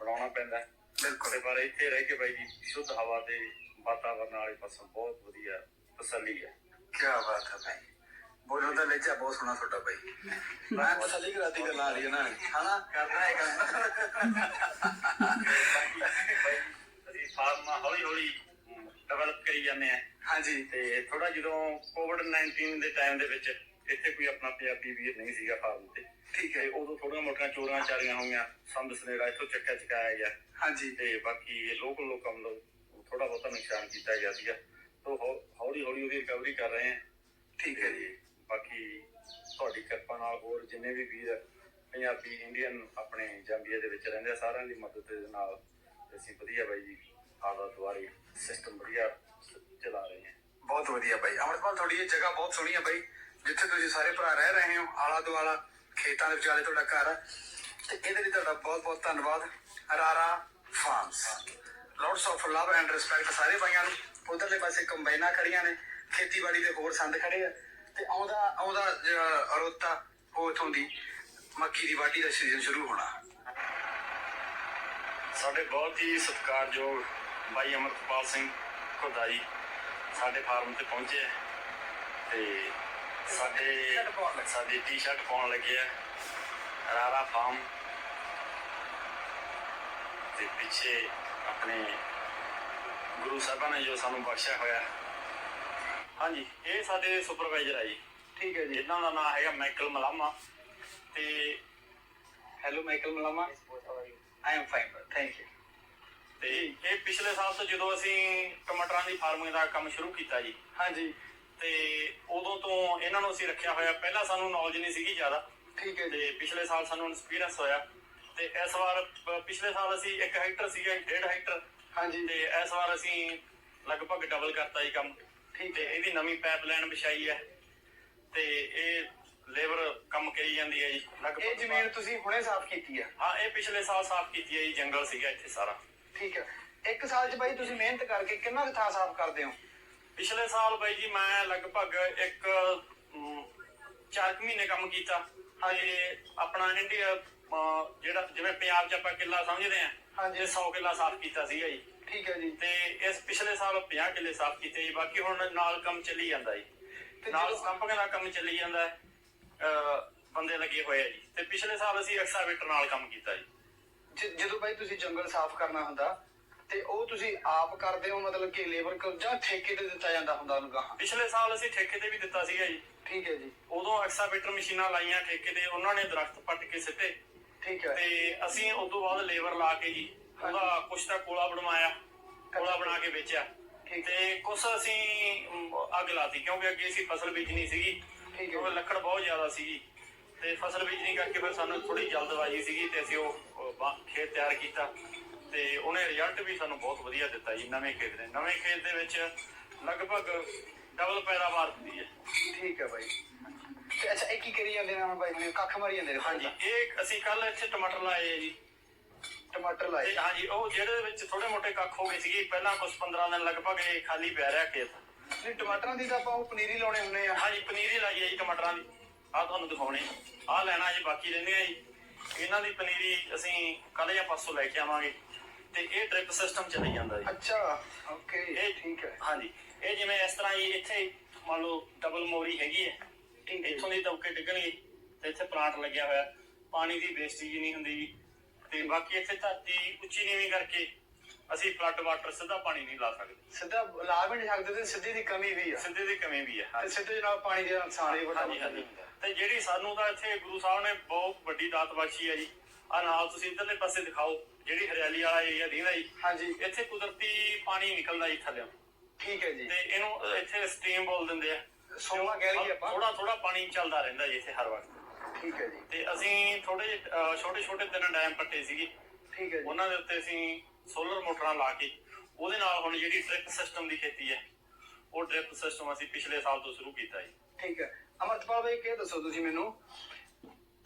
ਬਣਾਉਣਾ ਪੈਂਦਾ। ਬਿਲਕੁਲ। ਤੇ ਪਰ ਇੱਥੇ ਰਹਿ ਕੇ ਬਾਈ ਜੀ ਸ਼ੁੱਧ ਹਵਾ ਤੇ ਵਾਤਾਵਰਨ ਵਾਲੇ ਪਾਸੋਂ ਬਹੁਤ ਵਧੀਆ ਤਸੱਲੀ ਹੈ। ਕੀ ਬਾਤ ਹੈ ਭਾਈ ਬੋਲੋ ਤਾਂ ਲੈਚਾ ਬਹੁਤ ਸੋਹਣਾ ਤੁਹਾਡਾ ਭਾਈ ਮੈਂ ਤਸੱਲੀ ਕਰਾਤੀ ਗੱਲਾਂ ਆ ਰਹੀਆਂ ਨਾ। ਹਨਾ? ਕਰਦਾ ਹੈ ਬਾਈ ਅਸੀਂ ਫਾਰਮ ਹੌਲੀ ਹੌਲੀ ਡਿਵੈਲਪ ਕਰੀ ਜਾਂਦੇ ਆ ਹਾਂਜੀ। ਤੇ ਥੋੜਾ ਜਦੋਂ ਕੋਵਿਡ 19 ਦੇ ਟਾਈਮ ਦੇ ਵਿੱਚ ਇੱਥੇ ਕੋਈ ਆਪਣਾ ਪੰਜਾਬੀ ਵੀਰ ਨਹੀਂ ਸੀਗਾ ਫਾਰਮ ਤੇ। ਠੀਕ ਹੈ। ਉਦੋਂ ਥੋੜੀਆਂ ਮੋਟੀਆਂ ਚੋਰੀਆਂ ਚਾਰੀਆਂ ਹੋਈਆਂ ਸੰਦ ਸਨੇੜਾ ਇੱਥੋਂ ਚੱਕਿਆ ਚਕਾਇਆ ਗਿਆ। ਹਾਂਜੀ। ਤੇ ਬਾਕੀ ਲੋਕਲ ਲੋਕਾਂ ਵੱਲੋਂ ਥੋੜਾ ਬਹੁਤਾ ਨੁਕਸਾਨ ਕੀਤਾ ਗਿਆ ਸੀਗਾ। ਤੋਂ ਹੌਲੀ ਹੌਲੀ ਉਹਦੀ ਰਿਕਵਰੀ ਕਰ ਰਹੇ ਹਾਂ। ਠੀਕ ਹੈ ਜੀ। ਬਾਕੀ ਤੁਹਾਡੀ ਕਿਰਪਾ ਨਾਲ ਹੋਰ ਜਿੰਨੇ ਵੀ ਵੀਰ ਪੰਜਾਬੀ ਇੰਡੀਅਨ ਆਪਣੇ ਜਾਂਬੀਆ ਦੇ ਵਿੱਚ ਰਹਿੰਦੇ ਆ ਸਾਰਿਆਂ ਦੀ ਮਦਦ ਦੇ ਨਾਲ ਅਸੀਂ ਵਧੀਆ ਬਾਈ ਜੀ ਆਦਾ ਦੁਆਰੇ ਸਿਸਟਮ ਵਧੀਆ ਚਲਾ ਰਹੇ ਹਾਂ। ਬਹੁਤ ਵਧੀਆ ਭਾਈ ਅਮਰਪਾਲ ਤੁਹਾਡੀ ਇਹ ਜਗ੍ਹਾ ਬਹੁਤ ਸੋਹਣੀ ਹੈ ਭਾਈ ਜਿੱਥੇ ਤੁਸੀਂ ਸਾਰੇ ਭਰਾ ਰਹਿ ਰਹੇ ਹੋ, ਆਲਾ ਦੁਆਲਾ, ਖੇਤਾਂ ਦੇ ਵਿਚਾਲੇ ਤੁਹਾਡਾ ਘਰ ਹੈ ਤੇ ਇਹਦੇ ਲਈ ਤੁਹਾਡਾ ਬਹੁਤ ਬਹੁਤ ਧੰਨਵਾਦ। Rara farms. Lots of love and respect ਸਾਰੇ ਭਾਈਆਂ ਨੂੰ। ਉਧਰਲੇ ਪਾਸੇ ਕੰਬਾਈਨਾਂ ਖੜੀਆਂ ਨੇ, ਖੇਤੀਬਾੜੀ ਦੇ ਹੋਰ ਸੰਦ ਖੜੇ ਆ, ਤੇ ਆਉਂਦਾ ਆਉਂਦਾ ਰੋਤਾ ਉਹ ਇਥੋਂ ਦੀ ਮੱਕੀ ਦੀ ਵਾਢੀ ਦਾ ਸੀਜ਼ਨ ਸ਼ੁਰੂ ਹੋਣਾ। ਸਾਡੇ ਬਹੁਤ ਹੀ ਸਤਿਕਾਰਯੋਗ ਬਾਈ ਅਮਰਪਾਲ ਸਿੰਘ ਖੁਦਾ ਜੀ ਸਾਡੇ ਫਾਰਮ ਤੇ ਪਹੁੰਚੇ ਤੇ ਸਾਡੇ। ਸਾਡੀ ਟੀ-ਸ਼ਰਟ ਪਾਉਣ ਲੱਗੇ ਆ। ਰਾਰਾ ਫਾਰਮ ਤੇ ਪਿੱਛੇ ਆਪਣੇ ਗੁਰੂ ਸਾਹਿਬਾਨ ਨੇ ਜੋ ਸਾਨੂੰ ਬਖਸ਼ਿਆ ਹੋਇਆ। ਹਾਂਜੀ ਇਹ ਸਾਡੇ ਸੁਪਰਵਾਈਜ਼ਰ ਆ ਜੀ। ਠੀਕ ਹੈ ਜੀ। ਇਹਨਾਂ ਦਾ ਨਾਮ ਹੈਗਾ ਮਾਈਕਲ ਮਲਾਮਾ ਤੇ hello Michael Malama I am fine thank you ਤੇ ਇਹ ਪਿਛਲੇ ਸਾਲ ਤੋਂ ਜਦੋਂ ਅਸੀਂ ਟਮਾਟਰਾਂ ਦੀ ਫਾਰਮਿੰਗ ਦਾ ਕੰਮ ਸ਼ੁਰੂ ਕੀਤਾ ਜੀ। ਹਾਂਜੀ। ਤੇ ਉਦੋਂ ਤੋਂ ਇਹਨਾਂ ਨੂੰ ਅਸੀਂ ਰੱਖਿਆ ਹੋਇਆ। ਪਹਿਲਾਂ ਸਾਨੂੰ ਨੌਲੇਜ ਨਹੀਂ ਸੀਗੀ ਜ਼ਿਆਦਾ। ਠੀਕ ਹੈ ਤੇ ਪਿਛਲੇ ਸਾਲ ਸਾਨੂੰ ਐਕਸਪੀਰੀਅੰਸ ਹੋਇਆ। ਤੇ ਇਸ ਵਾਰ ਪਿਛਲੇ ਸਾਲ ਅਸੀਂ 1 ਹੈਕਟਰ ਸੀਗਾ 1.5 ਹੈਕਟਰ ਹਾਂਜੀ। ਤੇ ਇਸ ਵਾਰ ਅਸੀਂ ਲਗਭਗ ਡਬਲ ਕਰਤਾ ਜੀ ਕੰਮ। ਠੀਕ ਤੇ ਇਹਦੀ ਨਵੀਂ ਪਾਈਪਲਾਈਨ ਵਿਛਾਈ ਹੈ। ਤੇ ਇਹ ਲੇਬਰ ਕੰਮ ਕਰੀ ਜਾਂਦੀ ਹੈ ਜੀ ਲਗਭਗ ਇਹ ਜ਼ਮੀਨ ਤੁਸੀਂ ਹੁਣੇ ਸਾਫ਼ ਕੀਤੀ ਆ ਹਾਂ ਇਹ ਪਿਛਲੇ ਸਾਲ ਸਾਫ਼ ਕੀਤੀ ਹੈ ਜੀ ਜੰਗਲ ਸੀਗਾ ਇੱਥੇ ਸਾਰਾ। ਠੀਕ ਹੈ। ਇੱਕ ਸਾਲ 'ਚ ਬਾਈ ਤੁਸੀਂ ਮਿਹਨਤ ਕਰਕੇ ਕਿੰਨਾ ਕੁ ਥਾਂ ਸਾਫ਼ ਕਰਦੇ ਹੋ? ਪਿਛਲੇ ਸਾਲ ਬਾਈ ਜੀ ਮੈਂ ਲਗਭਗ ਇੱਕ ਅਮ, ਚਾਰ ਕੁ ਮਹੀਨੇ ਕੰਮ ਕੀਤਾ। ਤੇ ਆਪਣਾ ਇੰਡੀਆ ਜਿਹੜਾ ਜਿਵੇਂ ਪੰਜਾਬ ਚ ਆਪਾਂ ਕਿੱਲਾ ਸਮਝਦੇ ਆ ਹਾਂਜੀ। ਇਹ 100 ਕਿੱਲਾ ਸਾਫ਼ ਕੀਤਾ ਸੀਗਾ ਜੀ। ਠੀਕ ਹੈ ਜੀ। ਤੇ ਇਸ ਪਿਛਲੇ ਸਾਲ 50 ਕਿੱਲੇ ਸਾਫ਼ ਕੀਤੇ ਜੀ ਬਾਕੀ ਹੁਣ ਨਾਲ ਕੰਮ ਚੱਲੀ ਜਾਂਦਾ ਜੀ। ਨਾਲ ਸਟੰਪਿੰਗ ਦਾ ਕੰਮ ਚੱਲੀ ਜਾਂਦਾ ਬੰਦੇ ਲੱਗੇ ਹੋਏ ਆ ਜੀ। ਤੇ ਪਿਛਲੇ ਸਾਲ ਅਸੀਂ ਐਕਸਾਵੇਟਰ ਨਾਲ ਕੰਮ ਕੀਤਾ ਜੀ। ਜ- ਜਦੋਂ ਬਾਈ ਤੁਸੀਂ ਜੰਗਲ ਸਾਫ਼ ਕਰਨਾ ਹੁੰਦਾ ਤੇ ਉਹ ਤੁਸੀਂ ਆਪ ਕਰਦੇ ਹੋ ਮਤਲਬ ਕਿ ਲੇਬਰ ਜਾਂ ਠੇਕੇ ਤੇ ਦਿੱਤਾ ਜਾਂਦਾ ਹੁੰਦਾ ਉਹਨੂੰ ਗਾਹਾਂ ਪਿਛਲੇ ਸਾਲ ਅਸੀਂ ਠੇਕੇ ਤੇ ਵੀ ਦਿੱਤਾ ਸੀਗਾ ਜੀ। ਠੀਕ ਹੈ ਜੀ। ਉਦੋਂ ਐਕਸਾਵੇਟਰ ਮਸ਼ੀਨਾਂ ਲਾਈਆਂ ਠੇਕੇ ਤੇ ਉਹਨਾਂ ਨੇ ਦਰਖਤ ਪੱਟ ਕੇ ਸਿੱਟੇ। ਠੀਕ ਹੈ। ਤੇ ਅਸੀਂ ਉਸ ਤੋਂ ਬਾਅਦ ਲੇਬਰ ਲਾ ਕੇ ਜੀ ਉਹਦਾ ਕੁਛ ਤਾਂ ਕੋਲਾ ਬਣਵਾਇਆ ਕੋਲਾ ਬਣਾ ਕੇ ਵੇਚਿਆ। ਤੇ ਕੁਛ ਅਸੀਂ ਅੱਗ ਲਾਤੀ ਕਿਉਂਕਿ ਅੱਗੇ ਅਸੀਂ ਫਸਲ ਬੀਜਣੀ ਸੀਗੀ। ਠੀਕ ਹੈ। ਕਿਉਂਕਿ ਲੱਕੜ ਬਹੁਤ ਜ਼ਿਆਦਾ ਸੀਗੀ। ਤੇ ਫਸਲ ਬੀਜਣੀ ਕਰਕੇ ਫਿਰ ਸਾਨੂੰ ਥੋੜੀ ਜਲਦਬਾਜ਼ੀ ਸੀਗੀ ਤੇ ਅਸੀਂ ਉਹ ਖੇਤ ਤਿਆਰ ਕੀਤਾ। ਤੇ ਉਹਨੇ ਰਿਜ਼ਲਟ ਵੀ ਸਾਨੂੰ ਬਹੁਤ ਵਧੀਆ ਦਿੱਤਾ ਜੀ ਨਵੇਂ ਖੇਤ ਨੇ ਨਵੇਂ ਖੇਤ ਦੇ ਵਿੱਚ ਲਗਭਗ ਡਬਲ ਪੈਦਾਵਾਰ ਹੁੰਦੀ ਹੈ। ਠੀਕ ਹੈ ਬਾਈ। ਤੇ ਅੱਛਾ ਇਹ ਕੀ ਕਰੀ ਜਾਂਦੇ ਨੇ ਹੁਣ ਬਾਈ? ਹੁਣੇ ਕੱਖ ਮਾਰੀ ਜਾਂਦੇ ਨੇ ਹਾਂਜੀ ਇਹ ਅਸੀਂ ਕੱਲ ਇੱਥੇ ਟਮਾਟਰ ਲਾਏ ਆ ਜੀ। ਟਮਾਟਰ ਲਾਏ। ਤੇ ਹਾਂਜੀ ਉਹ ਜਿਹੜੇ ਵਿੱਚ ਥੋੜੇ ਮੋਟੇ ਕੱਖ ਹੋ ਗਏ ਸੀਗੇ ਪਹਿਲਾਂ ਕੁਝ 15 ਦਿਨ ਲਗਭਗ ਇਹ ਖਾਲੀ ਪਿਆ ਰਿਹਾ ਖੇਤ। ਨਹੀਂ ਟਮਾਟਰਾਂ ਦੀ ਤਾਂ ਆਪਾਂ ਉਹ ਪਨੀਰੀ ਲਾਉਣੇ ਹੁੰਦੇ ਆ। ਹਾਂਜੀ ਪਨੀਰੀ ਲਾਈ ਹੈ ਜੀ ਟਮਾਟਰਾਂ ਦੀ। ਆਹ ਤੁਹਾਨੂੰ ਦਿਖਾਉਣੇ। ਆਹ ਲੈਣਾ ਜੀ ਬਾਕੀ ਰਹਿੰਦੀਆਂ ਜੀ। ਇਹਨਾਂ ਦੀ ਪਨੀਰੀ ਅਸੀਂ ਕੱਲ ਜਾਂ ਪਰਸੋਂ ਲੈ ਕੇ ਆਵਾਂਗੇ। ਤੇ ਇਹ ਡ੍ਰਿਪ ਸਿਸਟਮ ਚੱਲੀ ਜਾਂਦਾ ਜੀ। ਅੱਛਾ ਓਕੇ ਇਹ ਠੀਕ ਹੈ। ਹਾਂਜੀ ਇਹ ਜਿਵੇਂ ਇਸ ਤਰ੍ਹਾਂ ਹੀ ਇੱਥੇ ਮੰਨ ਲਓ ਡਬਲ ਮੋਰੀ ਹੈਗੀ ਹੈ। ਠੀਕ ਹੈ। ਇੱਥੋਂ ਦੀ ਦਬਕੇ ਡਿੱਗਣਗੇ ਤੇ ਇੱਥੇ ਪਲਾਂਟ ਲੱਗਿਆ ਹੋਇਆ। ਪਾਣੀ ਦੀ ਵੇਸਟੇਜ ਨਹੀਂ ਹੁੰਦੀ ਜੀ। ਤੇ ਬਾਕੀ ਇੱਥੇ ਧਰਤੀ ਉੱਚੀ ਨੀਵੀਂ ਕਰਕੇ ਅਸੀਂ ਫਲੱਡ ਵਾਟਰ ਸਿੱਧਾ ਪਾਣੀ ਨਹੀਂ ਲਾ ਸਕਦੇ। ਸਿੱਧਾ ਲਾ ਵੀ ਨਹੀਂ ਸਕਦੇ ਤੇ ਸਿੱਧੀ ਦੀ ਕਮੀ ਵੀ ਆ। ਸਿੱਧੇ ਦੀ ਕਮੀ ਵੀ ਹੈ ਤੇ ਸਿੱਧੇ ਨਾਲ ਪਾਣੀ ਦੇ ਵੀ ਵੱਡਾ ਤੇ ਜਿਹੜੀ ਸਾਨੂੰ ਤਾਂ ਇੱਥੇ ਗੁਰੂ ਸਾਹਿਬ ਨੇ ਬਹੁਤ ਵੱਡੀ ਦਾਤ ਬਖਸ਼ੀ ਹੈ ਜੀ। ਆ ਨਾਲ ਤੁਸੀਂ ਇਧਰਲੇ ਪਾਸੇ ਦਿਖਾਓ। ਜਿਹੜੀ ਹਰਿਆਲੀ ਵਾਲਾ ਏਰੀਆ ਦੀਦਾ ਜੀ ਹਾਂਜੀ। ਇੱਥੇ ਕੁਦਰਤੀ ਪਾਣੀ ਨਿਕਲਦਾ ਜੀ ਥੱਲੇ। ਠੀਕ ਹੈ ਜੀ। ਤੇ ਇਹਨੂੰ ਇੱਥੇ ਸਟ੍ਰੀਮ ਬੋਲ ਦਿੰਦੇ ਆ। ਸੋਮਾ ਕਹਿ ਲਈਏ ਆਪਾਂ। ਥੋੜਾ ਥੋੜਾ ਪਾਣੀ ਚੱਲਦਾ ਰਹਿੰਦਾ ਜੀ ਇੱਥੇ ਹਰ ਵਕਤ। ਠੀਕ ਹੈ ਜੀ। ਤੇ ਅਸੀਂ ਥੋੜੇ ਛੋਟੇ ਛੋਟੇ ਤਿੰਨ ਡੈਮ ਪੱਟੇ ਸੀਗੇ। ਠੀਕ ਹੈ ਜੀ। ਉਹਨਾਂ ਦੇ ਉੱਤੇ ਅਸੀਂ ਸੋਲਰ ਮੋਟਰਾਂ ਲਾ ਕੇ ਉਹਦੇ ਨਾਲ ਹੁਣ ਜਿਹੜੀ ਡ੍ਰਿਪ ਸਿਸਟਮ ਦੀ ਖੇਤੀ ਹੈ ਉਹ ਡ੍ਰਿਪ ਸਿਸਟਮ ਅਸੀਂ ਪਿਛਲੇ ਸਾਲ ਤੋਂ ਸ਼ੁਰੂ ਕੀਤਾ ਜੀ। ਠੀਕ ਹੈ। ਅਮਰਤਪਾਲ ਭਾਈ ਕੀ ਦੱਸੋ ਤੁਸੀਂ ਮੈਨੂੰ